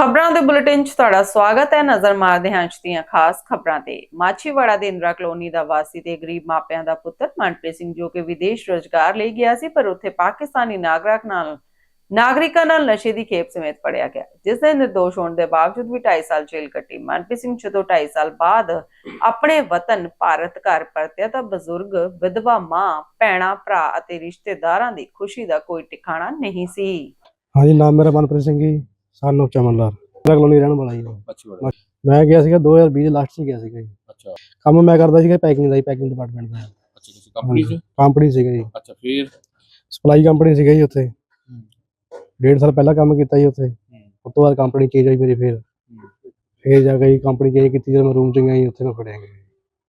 ਖਬਰਾਂ ਦੇ ਬੁਲੇਟਿਨ 'ਚ ਤੁਹਾਡਾ ਸਵਾਗਤ ਹੈ। ਨਜ਼ਰ ਮਾਰਦੇ ਹਾਂ ਅੱਜ ਦੀਆਂ ਖਾਸ ਖਬਰਾਂ ਤੇ। ਮਾਛੀਵਾੜਾ ਦੇ ਇੰਦਰਾ ਕਲੋਨੀ ਦਾ ਵਾਸੀ ਤੇ ਗਰੀਬ ਮਾਪਿਆਂ ਦਾ ਪੁੱਤਰ ਮਨਪ੍ਰੀਤ ਸਿੰਘ ਜੋ ਕਿ ਵਿਦੇਸ਼ ਰੋਜ਼ਗਾਰ ਲਈ ਗਿਆ ਸੀ, ਪਰ ਉੱਥੇ ਪਾਕਿਸਤਾਨੀ ਨਾਗਰਿਕ ਨਾਲ, ਨਾਗਰਿਕਾਂ ਨਾਲ ਨਸ਼ੇ ਦੀ ਖੇਪ ਸਮੇਤ ਪੜਿਆ ਗਿਆ। ਜਿਸ ਦੇ ਨਿਰਦੋਸ਼ ਹੋਣ ਦੇ ਬਾਵਜੂਦ ਵੀ 2.5 ਸਾਲ ਜੇਲ੍ਹ ਕੱਟੀ। ਮਨਪ੍ਰੀਤ ਸਿੰਘ ਜਦੋਂ 2.5 ਸਾਲ ਬਾਅਦ ਆਪਣੇ ਵਤਨ ਭਾਰਤ ਘਰ ਪਰਤਿਆ ਤਾਂ ਬਜ਼ੁਰਗ, ਵਿਧਵਾ ਮਾਂ, ਭੈਣਾਂ, ਭਰਾ ਅਤੇ ਰਿਸ਼ਤੇਦਾਰਾਂ ਦੀ ਖੁਸ਼ੀ ਦਾ ਕੋਈ ਟਿਕਾਣਾ ਨਹੀਂ ਸੀ। ਹਾਂਜੀ, ਨਾਮ ਮੇਰਾ ਮਨਪ੍ਰੀਤ ਸਿੰਘ ਜੀ। ਸਾਨੂੰ ਚਮਨਲਾਲ ਮੇਰਾ ਕਲੋਨੀ ਰਹਿਣ ਵਾਲਾ ਜੀ ਮੈਂ ਗਿਆ ਸੀਗਾ 2020 ਦੇ ਲਾਸਟ 'ਚ ਗਿਆ ਸੀਗਾ ਜੀ। ਅੱਛਾ। ਕੰਮ ਮੈਂ ਕਰਦਾ ਸੀਗਾ ਪੈਕਿੰਗ ਦਾ ਜੀ ਪੈਕਿੰਗ ਡਿਪਾਰਟਮੈਂਟ ਦਾ। ਅੱਛਾ ਕਿਸੇ ਕੰਪਨੀ 'ਚ? ਕੰਪਨੀ ਸੀਗਾ ਜੀ। ਅੱਛਾ ਫਿਰ? ਸਪਲਾਈ ਕੰਪਨੀ ਸੀਗਾ ਜੀ ਉੱਥੇ। ਡੇਢ ਸਾਲ ਪਹਿਲਾਂ ਕੰਮ ਕੀਤਾ ਜੀ ਉੱਥੇ। ਉਸ ਤੋਂ ਬਾਅਦ ਕੰਪਨੀ ਚੇਂਜ ਹੋਈ ਮੇਰੀ ਫਿਰ। ਫਿਰ ਜਾ ਕੇ ਕੰਪਨੀ ਚੇਂਜ ਕੀਤੀ ਜਦੋਂ ਮੈਂ ਰੂਮ 'ਚ ਗਿਆ ਜੀ ਉੱਥੇ ਮੈਂ ਫੜਿਆ ਗਿਆ।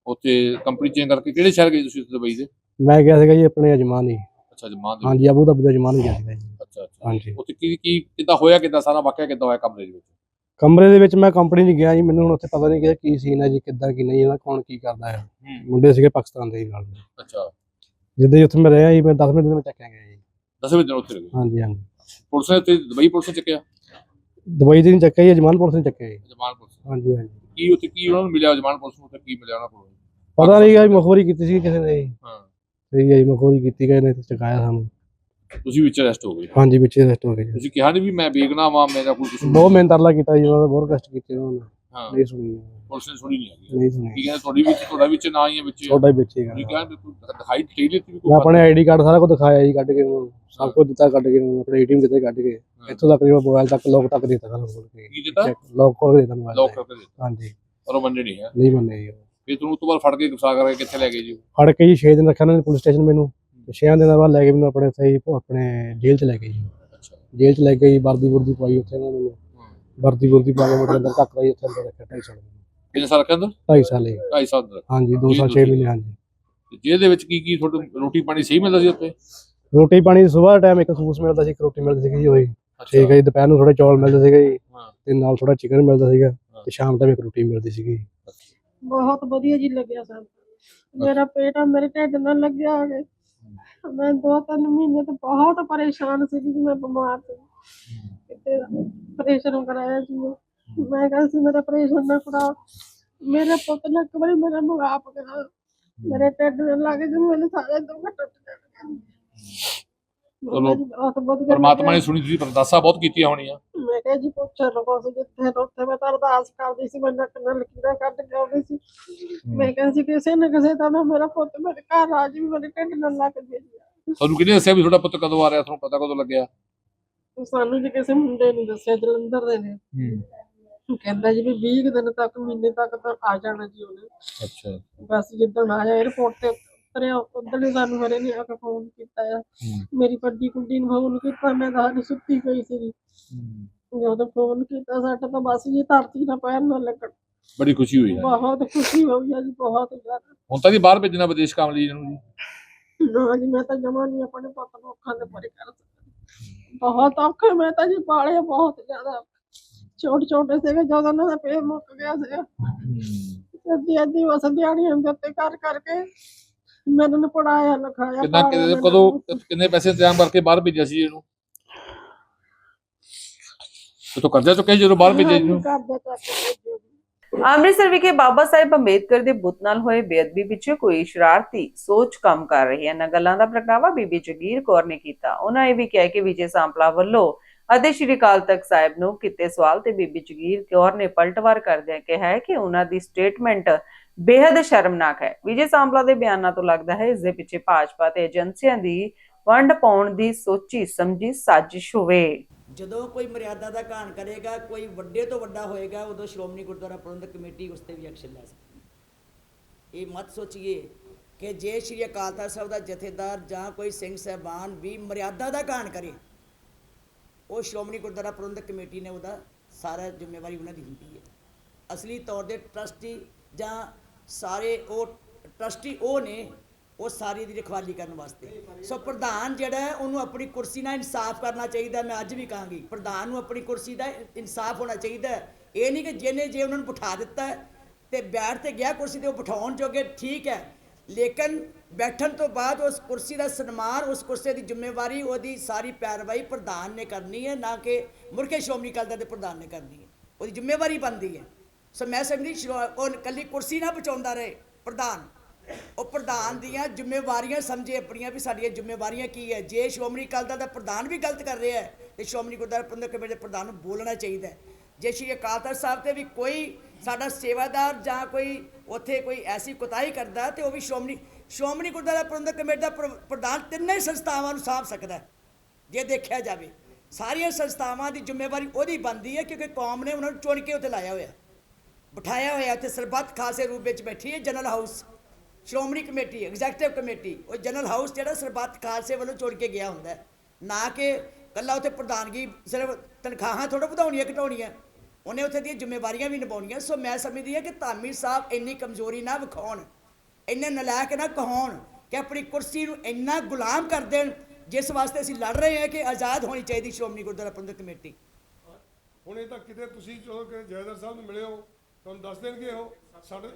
ਉੱਥੇ ਕੰਪਨੀ ਚੇਂਜ ਕਰਕੇ ਕਿਹੜੇ ਸ਼ਹਿਰ ਗਏ ਤੁਸੀਂ ਦੁਬਈ ਦੇ? ਮੈਂ ਗਿਆ ਸੀਗਾ ਜੀ ਆਪਣੇ ਅਜਮਾਨ ਜੀ। ਅੱਛਾ ਜਮਾਨ ਦੇ ਹਾਂਜੀ ਅਬੂ ਧਾਬੀ ਦਾ ਅਜਮਾਨ ਹੀ ਗਿਆ ਸੀਗਾ ਜੀ। ਅੱਛਾ ਅੱਛਾ। ਹਾਂਜੀ। ਉੱਥੇ ਕੀ ਕੀ ਕਿੱਦਾਂ ਹੋਇਆ ਕਿੱਦਾਂ ਸਾਰਾ ਵਾਕਿਆ ਕਿੱਦਾਂ ਹੋਇਆ ਕਮਰੇ ਦੇ ਵਿੱਚ? ਕਮਰੇ ਦੇ ਵਿੱਚ ਮੈਂ ਕੰਪਨੀ 'ਚ ਗਿਆ ਜੀ ਮੈਨੂੰ ਹੁਣ ਉੱਥੇ ਪਤਾ ਨਹੀਂ ਕਿ ਕੀ ਸੀਨ ਹੈ ਜੀ ਕਿੱਦਾਂ ਕੀ ਨਹੀਂ ਇਹਦਾ ਕੌਣ ਕੀ ਕਰਦਾ ਹੈ। ਮੁੰਡੇ ਸੀਗੇ ਪਾਕਿਸਤਾਨ ਦੇ ਜੀ ਨਾਲ। ਅੱਛਾ। ਜਿੱਦਾਂ ਹੀ ਉੱਥੇ ਮੈਂ ਰਿਹਾ ਜੀ ਮੈਂ 10 ਮਿੰਟ ਦੇ ਵਿੱਚ ਚੱਕਿਆ ਗਿਆ ਜੀ। ਦਸਵੇਂ ਦਿਨ ਉੱਥੇ ਰਹੇ। ਹਾਂਜੀ ਹਾਂਜੀ। ਪੁਲਿਸ ਨੇ ਉੱਥੇ ਦੁਬਈ ਪੁਲਿਸ ਨੇ ਚੱਕਿਆ? ਦੁਬਈ ਦੀ ਨਹੀਂ ਚੱਕਿਆ ਜੀ ਅਜਮਾਨ ਪੁਲਿਸ ਨੇ ਚੱਕਿਆ ਜੀ। ਜਮਾਨ ਪੁਲਿਸ। ਹਾਂਜੀ ਹਾਂਜੀ। ਕੀ ਉੱਥੇ ਕੀ ਉਹਨਾਂ ਨੂੰ ਮਿਲਿਆ ਜਮਾਨ ਪੁਲਿਸ ਨੂੰ ਉੱਥੇ ਕੀ ਮਿਲਿਆ ਉਹਨਾਂ ਕੋਲ? ਪਤਾ ਨਹੀਂ ਗਾ ਜੀ ਮਖੌਰੀ ਕੀਤੀ ਸੀ ਕਿਸੇ ਨੇ ਹਾਂ। ਸਹੀ ਹੈ ਜੀ ਮਖੌਰੀ ਕੀਤੀ ਗਏ ਨੇ ਤੇ ਚਕਾਇਆ ਸਾਨੂੰ। ਤੁਸੀਂ ਵਿੱਚ ਅਰੈਸਟ ਹੋ ਗਏ। ਹਾਂਜੀ ਵਿੱਚ ਰੈਸਟ ਹੋ ਗਏ ਜੀ। ਤੁਸੀਂ ਕਿਹਾ ਨਹੀਂ ਵੀ ਮੈਂ ਬੇਗਨਾ ਵਾਂ ਮੇਰਾ ਕੋਈ ਕੁਝ ਬਹੁਤ ਮਿਹਨਤ ਤਰਲਾ ਕੀਤਾ ਜੀ ਉਹਨਾਂ ਦਾ ਬਹੁਤ ਕਸ਼ਟ ਕੀਤੇ ਉਹਨਾਂ ਨੇ। ਹਾਂ। ਨਹੀਂ ਸੁਣੀ ਪੁਲਿਸ ਨੇ ਸੁਣੀ ਨਹੀਂ ਹੈਗੀ। ਨਹੀਂ ਸੁਣੀ। ਕਹਿੰਦੇ ਤੁਹਾਡੀ ਵਿੱਚ ਤੁਹਾਡਾ ਵਿੱਚ ਨਾ ਹੀ ਹੈ ਵਿੱਚ। ਛੋਟਾ ਹੀ ਬੱਚੇ ਤੁਸੀਂ ਕਹਿੰਦੇ ਦਿਖਾਈ ਦੇ ਦਿੱਤੀ ਵੀ ਮੈਂ ਆਪਣੇ ਆਈਡੀ ਕਾਰਡ ਸਾਰਾ ਕੁਝ ਦਿਖਾਇਆ ਜੀ ਕੱਢ ਕੇ ਉਹਨੂੰ। ਸਭ ਕੁਝ ਦਿੱਤਾ ਕੱਢ ਕੇ ਉਹਨੂੰ। ਆਪਣੇ ਏਟੀਐਮ ਦਿੱਤੇ ਕੱਢ ਕੇ। ਇੱਥੋਂ ਤੱਕ ਜਿਹੜਾ ਮੋਬਾਈਲ ਤੱਕ ਲੋਕ ਤੱਕ ਦਿੱਤਾ। ਖੋਲ ਕੇ ਕੀ ਦਿੱਤਾ ਲੋਕ ਖੋਲ ਕੇ ਦਿੱਤਾ ਮੋਬਾਈਲ ਲੋਕ ਕਰਕੇ ਦਿੱਤਾ। ਹਾਂਜੀ। ਪਰ ਉਹ ਮੰਨੇ ਨਹੀਂ ਹੈ ਨਹੀਂ ਮੰਨੇ ਜੀ। ਉਹ। ਫਿਰ ਤੁਹਾਨੂੰ ਉਸ ਤੋਂ ਬਾਅਦ ਫੜ ਕੇ ਗੁਸਾ ਕਰਕੇ ਕਿੱਥੇ ਲੈ ਗਏ ਜੀ ਫੜ ਕੇ ਜੀ 6 ਦਿਨ ਰੱਖਿਆ ਉਹਨਾਂ ਨੇ ਪੁਲਿਸ ਸਟੇਸ਼ਨ ਮੈਨੂੰ। ਤੇ 6 ਦਿਨਾਂ ਬਾਅਦ ਲੈ ਕੇ ਮੈਨੂੰ ਆਪਣੇ ਸਹੀ ਆਪਣੇ ਜੇਲ੍ਹ ਚ ਲੈ ਗਏ ਜੀ। ਜੇਲ੍ਹ ਚ ਲੈ ਕੇ ਜੀ ਵਰਦੀ ਵਰਦੀ ਪਾਈ ਉੱਥੇ ਉਹਨਾਂ ਨੇ। ਵਰਦੀ ਵਰਦੀ ਪਾ ਕੇ ਮੇਰੇ ਅੰਦਰ ਤੱਕ ਰਹੀ ਉੱਥੇ ਅੰਦਰ ਰੱਖਿਆ ਢਾਈ ਸਾਲ ਕਿੰਨੇ ਸਾਲ ਕਹਿੰਦਾ ਢਾਈ ਸਾਲ ਹੀ। 2.5 ਸਾਲ ਦਾ ਹਾਂਜੀ 2 ਜੀ, ਸਾਲ 6 ਤੁਸੀਂ- ਮਹੀਨੇ ਹਾਂਜੀ। ਤੇ ਜਿਹਦੇ ਵਿੱਚ ਕੀ ਕੀ ਤੁਹਾਨੂੰ ਰੋਟੀ ਪਾਣੀ ਸਹੀ ਮਿਲਦਾ ਸੀ ਉੱਥੇ? ਰੋਟੀ ਪਾਣੀ ਸਵੇਰ ਟਾਈਮ ਇੱਕ ਸੂਸ ਮਿਲਦਾ ਸੀ ਇੱਕ ਰੋਟੀ ਮਿਲਦੀ ਸੀਗੀ ਜੀ ਉਹੀ। ਠੀਕ ਹੈ ਜੀ ਦੁਪਹਿਰ ਨੂੰ ਥੋੜੇ ਚੌਲ ਮਿਲਦੇ ਸੀਗੇ ਜੀ ਤੇ ਨਾਲ ਥੋੜਾ ਚਿਕਨ ਮਿਲਦਾ ਸੀਗਾ ਤੇ ਸ਼ਾਮ ਟਾਈਮ ਇੱਕ ਰੋਟੀ ਮਿਲਦੀ ਸੀਗੀ ਬਹੁਤ ਵਧੀਆ ਜੀ ਲੱਗਿਆ ਸਾਨੂੰ ਮੇਰਾ ਪੇਟ ਆ ਮੇਰੇ ਢਿੱਡ ਨਾਲ ਲੱਗਿਆ ਹੋਵੇ। ਮੈਂ ਦੋ ਤਿੰਨ ਮਹੀਨੇ ਤੋਂ ਬਹੁਤ ਪਰੇਸ਼ਾਨ ਸੀ ਕਿ ਮੈਂ ਬਿਮਾਰ ਸੀ। ਕਿਤੇ ਆਪਰੇਸ਼ਨ ਕਰਾਇਆ ਸੀ ਮੈਂ। ਕਹਿੰਦਾ ਸੀ ਮੇਰਾ ਆਪਰੇਸ਼ਨ ਨਾ ਕਰਾਓ। ਮੇਰੇ ਪੁੱਤ ਨੇ ਇੱਕ ਵਾਰੀ ਮੇਰਾ ਮੁਗਾਪ ਕਰਾ ਮੇਰੇ ਢਿੱਡ ਨਾਲ ਲੱਗ ਕੇ ਮੇਰੇ ਸਾਰੇ ਦੁੱਖ ਟੁੱਟ ਜਾਣਗੇ ਚਲੋ, ਬਹੁਤ ਵਧੀਆ ਪਰਮਾਤਮਾ ਨੇ। ਸੁਣੀ ਤੁਸੀਂ ਅਰਦਾਸਾਂ ਬਹੁਤ ਕੀਤੀਆਂ ਹੋਣੀਆਂ। ਮੈਂ ਕਿਹਾ ਜੀ ਪੁੱਛ ਲਵੋ ਸੀ ਜਿੱਥੇ ਤੋਂ ਉੱਥੇ ਮੈਂ ਤਾਂ ਅਰਦਾਸ ਕਰਦੀ ਸੀ ਮੈਂ ਨੱਕ ਨਾਲ ਲਕੀਰਾਂ ਕੱਢ ਕੇ ਆਉਂਦੀ ਸੀ। ਮੈਂ ਕਹਿੰਦੀ ਸੀ ਕਿਸੇ ਨਾ ਕਿਸੇ ਤਰ੍ਹਾਂ ਮੇਰਾ ਪੁੱਤ ਮੇਰੇ ਘਰ ਆ ਜੀ ਮੇਰੇ ਢਿੱਡ ਨਾਲ ਲੱਗ ਜੇ ਜੀ ਤੁਹਾਨੂੰ ਕਿਹਨੇ ਦੱਸਿਆ ਵੀ ਤੁਹਾਡਾ ਪੁੱਤ ਕਦੋਂ ਆ ਰਿਹਾ? ਤੁਹਾਨੂੰ ਪਤਾ ਕਦੋਂ ਲੱਗਿਆ? ਤੇ ਸਾਨੂੰ ਜੀ ਕਿਸੇ ਮੁੰਡੇ ਨੇ ਦੱਸਿਆ ਜਲੰਧਰ ਦੇ ਨੇ। ਕਹਿੰਦਾ ਜੀ ਵੀ 20 ਕੁ ਦਿਨ ਤੱਕ ਮਹੀਨੇ ਤੱਕ ਤਾਂ ਆ ਜਾਣਾ ਜੀ ਉਹਨੇ। ਅੱਛਾ। ਬਸ ਜਿੱਦਣ 어ਪੋਰਟ ਤੇ ਉਤਰਿਆ ਉਦੋਂ ਹੀ ਸਾਨੂੰ ਮੇਰੇ ਨੇ ਆ ਕੇ ਫੋਨ ਕੀਤਾ ਆ। ਮੇਰੀ ਵੱਡੀ ਕੁੜੀ ਨੂੰ ਫੋਨ ਕੀਤਾ ਮੈਂ ਤਾਂ ਹਾਲੇ ਸੁੱਤੀ ਪਈ ਸੀ ਜਦੋਂ ਫੋਨ ਕੀਤਾ ਸਾਡਾ ਤਾਂ ਬਸ ਜੀ ਧਰਤੀ ਨਾਲ ਪੈਰ ਨਾ ਲੱਗਣ ਬੜੀ ਖੁਸ਼ੀ ਹੋਈ ਹੈ ਬਹੁਤ ਖੁਸ਼ੀ ਹੋਈ ਆ ਜੀ ਬਹੁਤ ਜ਼ਿਆਦਾ। ਹੁਣ ਤਾਂ ਜੀ ਬਾਹਰ ਭੇਜਣਾ ਵਿਦੇਸ਼ ਕੰਮ ਲਈ ਇਹਨੂੰ ਜੀ। ਨਾ ਜੀ ਮੈਂ ਤਾਂ ਜਮਾ ਨਹੀਂ ਆਪਣੇ ਪੁੱਤ ਨੂੰ ਅੱਖਾਂ ਦੇ ਪਰੇ ਕਰ ਸਕਦੀ। ਬਹੁਤ ਔਖੇ ਮੈਂ ਤਾਂ ਜੀ ਪਾਲੇ ਬਹੁਤ ਜ਼ਿਆਦਾ। ਛੋਟੇ ਛੋਟੇ ਸੀਗੇ ਜਦੋਂ ਉਹਨਾਂ ਦਾ ਪੇਟ ਮੁੱਕ ਗਿਆ ਸੀਗਾ। ਅੱਧੀ ਅੱਧੀ ਵਸ ਦਿਹਾੜੀਆਂ ਦੇ ਉੱਤੇ ਕਰ ਕਰਕੇ ਮੈਨੂੰ ਨੇ ਪੜਾਇਆ ਲਿਖਾਇਆ ਕਿੰਨਾ ਮੈਨੂੰ। ਕਦੋਂ ਕਿੰਨੇ ਪੈਸੇ ਇੰਤਜ਼ਾਮ ਕਰਕੇ ਬਾਹਰ ਭੇਜਿਆ ਸੀ ਇਹਨੂੰ ਤੇ ਤੋਂ ਕਰਜ਼ਾ ਚੁੱਕਿਆ ਜਦੋਂ ਬਾਹਰ ਭੇਜਿਆ ਜੀ ਇਹਨੂੰ ਚੱਕ। ਅੰਮ੍ਰਿਤਸਰ ਵਿਖੇ ਬਾਬਾ ਸਾਹਿਬ ਅੰਬੇਦਕਰ ਦੇ ਬੁੱਤ ਨਾਲ ਹੋਏ ਬੇਅਦਬੀ ਪਿੱਛੇ ਕੋਈ ਸ਼ਰਾਰਤੀ ਸੋਚ ਕੰਮ ਕਰ ਰਹੀ ਹੈ ਇਹਨਾਂ ਗੱਲਾਂ ਦਾ ਪ੍ਰਗਟਾਵਾ ਬੀਬੀ ਜਗੀਰ ਕੌਰ ਨੇ ਕੀਤਾ ਉਹਨਾਂ ਇਹ ਵੀ ਕਿਹਾ ਕਿ ਵਿਜੇ ਸਾਂਪਲਾ ਵੱਲੋਂ ਅਤੇ ਸ਼੍ਰੀ ਅਕਾਲ ਤਖਤ ਸਾਹਿਬ ਨੂੰ ਕੀਤੇ ਸਵਾਲ ਤੇ ਬੀਬੀ ਜਗੀਰ ਕੌਰ ਨੇ ਪਲਟਵਾਰ ਕਰਦਿਆਂ ਕਿਹਾ ਹੈ ਕਿ ਉਹਨਾਂ ਦੀ ਸਟੇਟਮੈਂਟ ਬੇहद ਸ਼ਰਮਨਾਕ ਹੈ। ਵਿਜੇ ਸਾਂਪਲਾ ਦੇ ਬਿਆਨਾਂ ਤੋਂ ਲੱਗਦਾ ਹੈ, ਇਸ ਦੇ ਪਿੱਛੇ ਭਾਜਪਾ ਤੇ ਏਜੰਸੀਆਂ ਦੀ ਵੰਡ ਪਾਉਣ ਦੀ ਸੋਚੀ ਸਮਝੀ ਸਾਜ਼ਿਸ਼ ਹੋਵੇ। ਜਦੋਂ ਕੋਈ ਮਰਿਆਦਾ ਦਾ ਘਾਣ ਕਰੇਗਾ, ਕੋਈ ਵੱਡੇ ਤੋਂ ਵੱਡਾ ਹੋਏਗਾ, ਉਦੋਂ ਸ਼੍ਰੋਮਣੀ ਗੁਰਦੁਆਰਾ ਪ੍ਰਬੰਧਕ ਕਮੇਟੀ ਉਸ ਤੇ ਵੀ ਐਕਸ਼ਨ ਲੈ ਸਕਦੀ ਇਹ ਮਤ ਸੋਚੀਏ ਕਿ ਜੇ ਸ਼੍ਰੀ ਅਕਾਲ ਤਖਤ ਸਾਹਿਬ ਦਾ ਜਥੇਦਾਰ ਜਾਂ ਕੋਈ ਸਿੰਘ ਸਹਿਬਾਨ ਵੀ ਮਰਿਆਦਾ ਦਾ ਘਾਣ ਕਰੇ, ਉਹ ਸ਼੍ਰੋਮਣੀ ਗੁਰਦੁਆਰਾ ਪ੍ਰਬੰਧਕ ਕਮੇਟੀ ਨੇ ਉਹਦਾ ਸਾਰਾ ਜ਼ਿੰਮੇਵਾਰੀ ਉਹਨਾਂ ਦੀ ਹੁੰਦੀ ਹੈ। ਅਸਲੀ ਤੌਰ ਤੇ ਟਰਸਟੀ ਜਾਂ ਸਾਰੇ ਉਹ ਟਰਸਟੀ ਉਹ ਨੇ, ਉਹ ਸਾਰੀ ਦੀ ਰਖਵਾਲੀ ਕਰਨ ਵਾਸਤੇ। ਸੋ ਪ੍ਰਧਾਨ ਜਿਹੜਾ ਹੈ, ਉਹਨੂੰ ਆਪਣੀ ਕੁਰਸੀ ਨਾਲ ਇਨਸਾਫ ਕਰਨਾ ਚਾਹੀਦਾ ਮੈਂ ਅੱਜ ਵੀ ਕਹਾਂਗੀ। ਪ੍ਰਧਾਨ ਨੂੰ ਆਪਣੀ ਕੁਰਸੀ ਦਾ ਇਨਸਾਫ ਹੋਣਾ ਚਾਹੀਦਾ ਇਹ ਨਹੀਂ ਕਿ ਜਿਹਨੇ ਜੇ ਉਹਨਾਂ ਨੂੰ ਬਿਠਾ ਦਿੱਤਾ ਹੈ ਤੇ ਬੈਠ ਤੇ ਗਿਆ ਕੁਰਸੀ ਤੇ ਉਹ ਬਿਠਾਉਣ ਜੋਗੇ, ਠੀਕ ਹੈ। ਲੇਕਿਨ ਬੈਠਣ ਤੋਂ ਬਾਅਦ ਉਸ ਕੁਰਸੀ ਦਾ ਸਨਮਾਨ, ਉਸ ਕੁਰਸੀ ਦੀ ਜ਼ਿੰਮੇਵਾਰੀ, ਉਹਦੀ ਸਾਰੀ ਪੈਰਵਾਈ ਪ੍ਰਧਾਨ ਨੇ ਕਰਨੀ ਹੈ, ਨਾ ਕਿ ਮੁਰਕੇ ਸ਼੍ਰੋਮਣੀ ਅਕਾਲੀ ਦਲ ਦੇ ਪ੍ਰਧਾਨ ਨੇ ਕਰਨੀ ਹੈ। ਉਹਦੀ ਜ਼ਿੰਮੇਵਾਰੀ ਬਣਦੀ ਹੈ। ਸੋ ਮੈਂ ਸਮਝਦੀ ਸ਼੍ਰੋ- ਉਹ ਕੱਲੀ ਕੁਰਸੀ ਨਾ ਬਚਾਉਂਦਾ ਰਹੇ, ਪ੍ਰਧਾਨ। ਉਹ ਪ੍ਰਧਾਨ ਦੀਆਂ ਜ਼ਿੰਮੇਵਾਰੀਆਂ ਸਮਝੇ ਆਪਣੀਆਂ ਵੀ ਸਾਡੀਆਂ ਜ਼ਿੰਮੇਵਾਰੀਆਂ ਕੀ ਹੈ। ਜੇ ਸ਼੍ਰੋਮਣੀ ਅਕਾਲੀ ਦਲ ਦਾ ਪ੍ਰਧਾਨ ਵੀ ਗਲਤ ਕਰ ਰਿਹਾ ਹੈ, ਤੇ ਸ਼੍ਰੋਮਣੀ ਗੁਰਦੁਆਰਾ ਪ੍ਰਬੰਧਕ ਕਮੇਟੀ ਦੇ ਪ੍ਰਧਾਨ ਨੂੰ ਬੋਲਣਾ ਚਾਹੀਦਾ ਜੇ ਸ਼੍ਰੀ ਅਕਾਲ ਤਖਤ ਸਾਹਿਬ ਤੇ ਵੀ ਕੋਈ ਸਾਡਾ ਸੇਵਾਦਾਰ ਜਾਂ ਕੋਈ ਉੱਥੇ ਕੋਈ ਐਸੀ ਕੁਤਾਹੀ ਕਰਦਾ, ਤੇ ਉਹ ਵੀ ਸ਼੍ਰੋਮਣੀ ਸ਼੍ਰੋਮਣੀ ਗੁਰਦੁਆਰਾ ਪ੍ਰਬੰਧਕ ਕਮੇਟੀ ਦਾ ਪ੍ਰਧਾਨ ਤਿੰਨੇ ਸੰਸਥਾਵਾਂ ਨੂੰ ਸਾਂਭ ਸਕਦਾ ਜੇ ਦੇਖਿਆ ਜਾਵੇ। ਸਾਰੀਆਂ ਸੰਸਥਾਵਾਂ ਦੀ ਜ਼ਿੰਮੇਵਾਰੀ ਉਹਦੀ ਬਣਦੀ ਹੈ, ਕਿਉਂਕਿ ਕੌਮ ਨੇ ਉਹਨਾਂ ਨੂੰ ਚੁਣ ਕੇ ਉੱਥੇ ਲਾਇਆ ਹੋਇਆ ਬਿਠਾਇਆ ਹੋਇਆ ਤੇ ਸਰਬੱਤ ਖਾਲਸੇ ਰੂਪ ਵਿੱਚ ਬੈਠੀ ਹੈ general house. Shiromani committee executive committee, ਉਹ ਜਨਰਲ ਹਾਊਸ ਜਿਹੜਾ ਸਰਬੱਤ ਖਾਲਸੇ ਵੱਲੋਂ ਚੁਣ ਕੇ ਗਿਆ ਹੁੰਦਾ ਨਾ ਕਿ ਕੱਲਾ ਉੱਥੇ ਪ੍ਰਧਾਨਗੀ ਸਿਰਫ ਤਨਖਾਹਾਂ ਥੋੜਾ ਵਧਾਉਣੀਆਂ, ਘਟਾਉਣੀਆਂ। ਉਹਨੇ ਉੱਥੇ ਦੀਆਂ ਜ਼ਿੰਮੇਵਾਰੀਆਂ ਵੀ ਨਿਭਾਉਣੀਆਂ। ਸੋ ਮੈਂ ਸਮਝਦੀ ਹਾਂ ਕਿ ਧਾਮੀ ਸਾਹਿਬ ਇੰਨੀ ਕਮਜ਼ੋਰੀ ਨਾ ਵਿਖਾਉਣ, ਇੰਨੇ ਨਲਾਇਕ ਨਾ ਕਹਾਉਣ ਕਿ ਆਪਣੀ ਕੁਰਸੀ ਨੂੰ ਇੰਨਾ ਗੁਲਾਮ ਕਰ ਦੇਣ, ਜਿਸ ਵਾਸਤੇ ਅਸੀਂ ਲੜ ਰਹੇ ਹਾਂ ਕਿ ਆਜ਼ਾਦ ਹੋਣੀ ਚਾਹੀਦੀ ਸ਼੍ਰੋਮਣੀ ਗੁਰਦੁਆਰਾ ਪ੍ਰਬੰਧਕ ਕਮੇਟੀ। ਹੁਣ ਇਹ ਤਾਂ ਕਿਤੇ ਤੁਸੀਂ ਚਲੋ ਕਿ ਜੈਦਰ ਸਾਹਿਬ ਨੂੰ ਮਿਲੇ ਹੋ। ਤੁਹਾਨੂੰ ਦੱਸ ਦੇਣਗੇ ਉਹ ਸਾਡੇ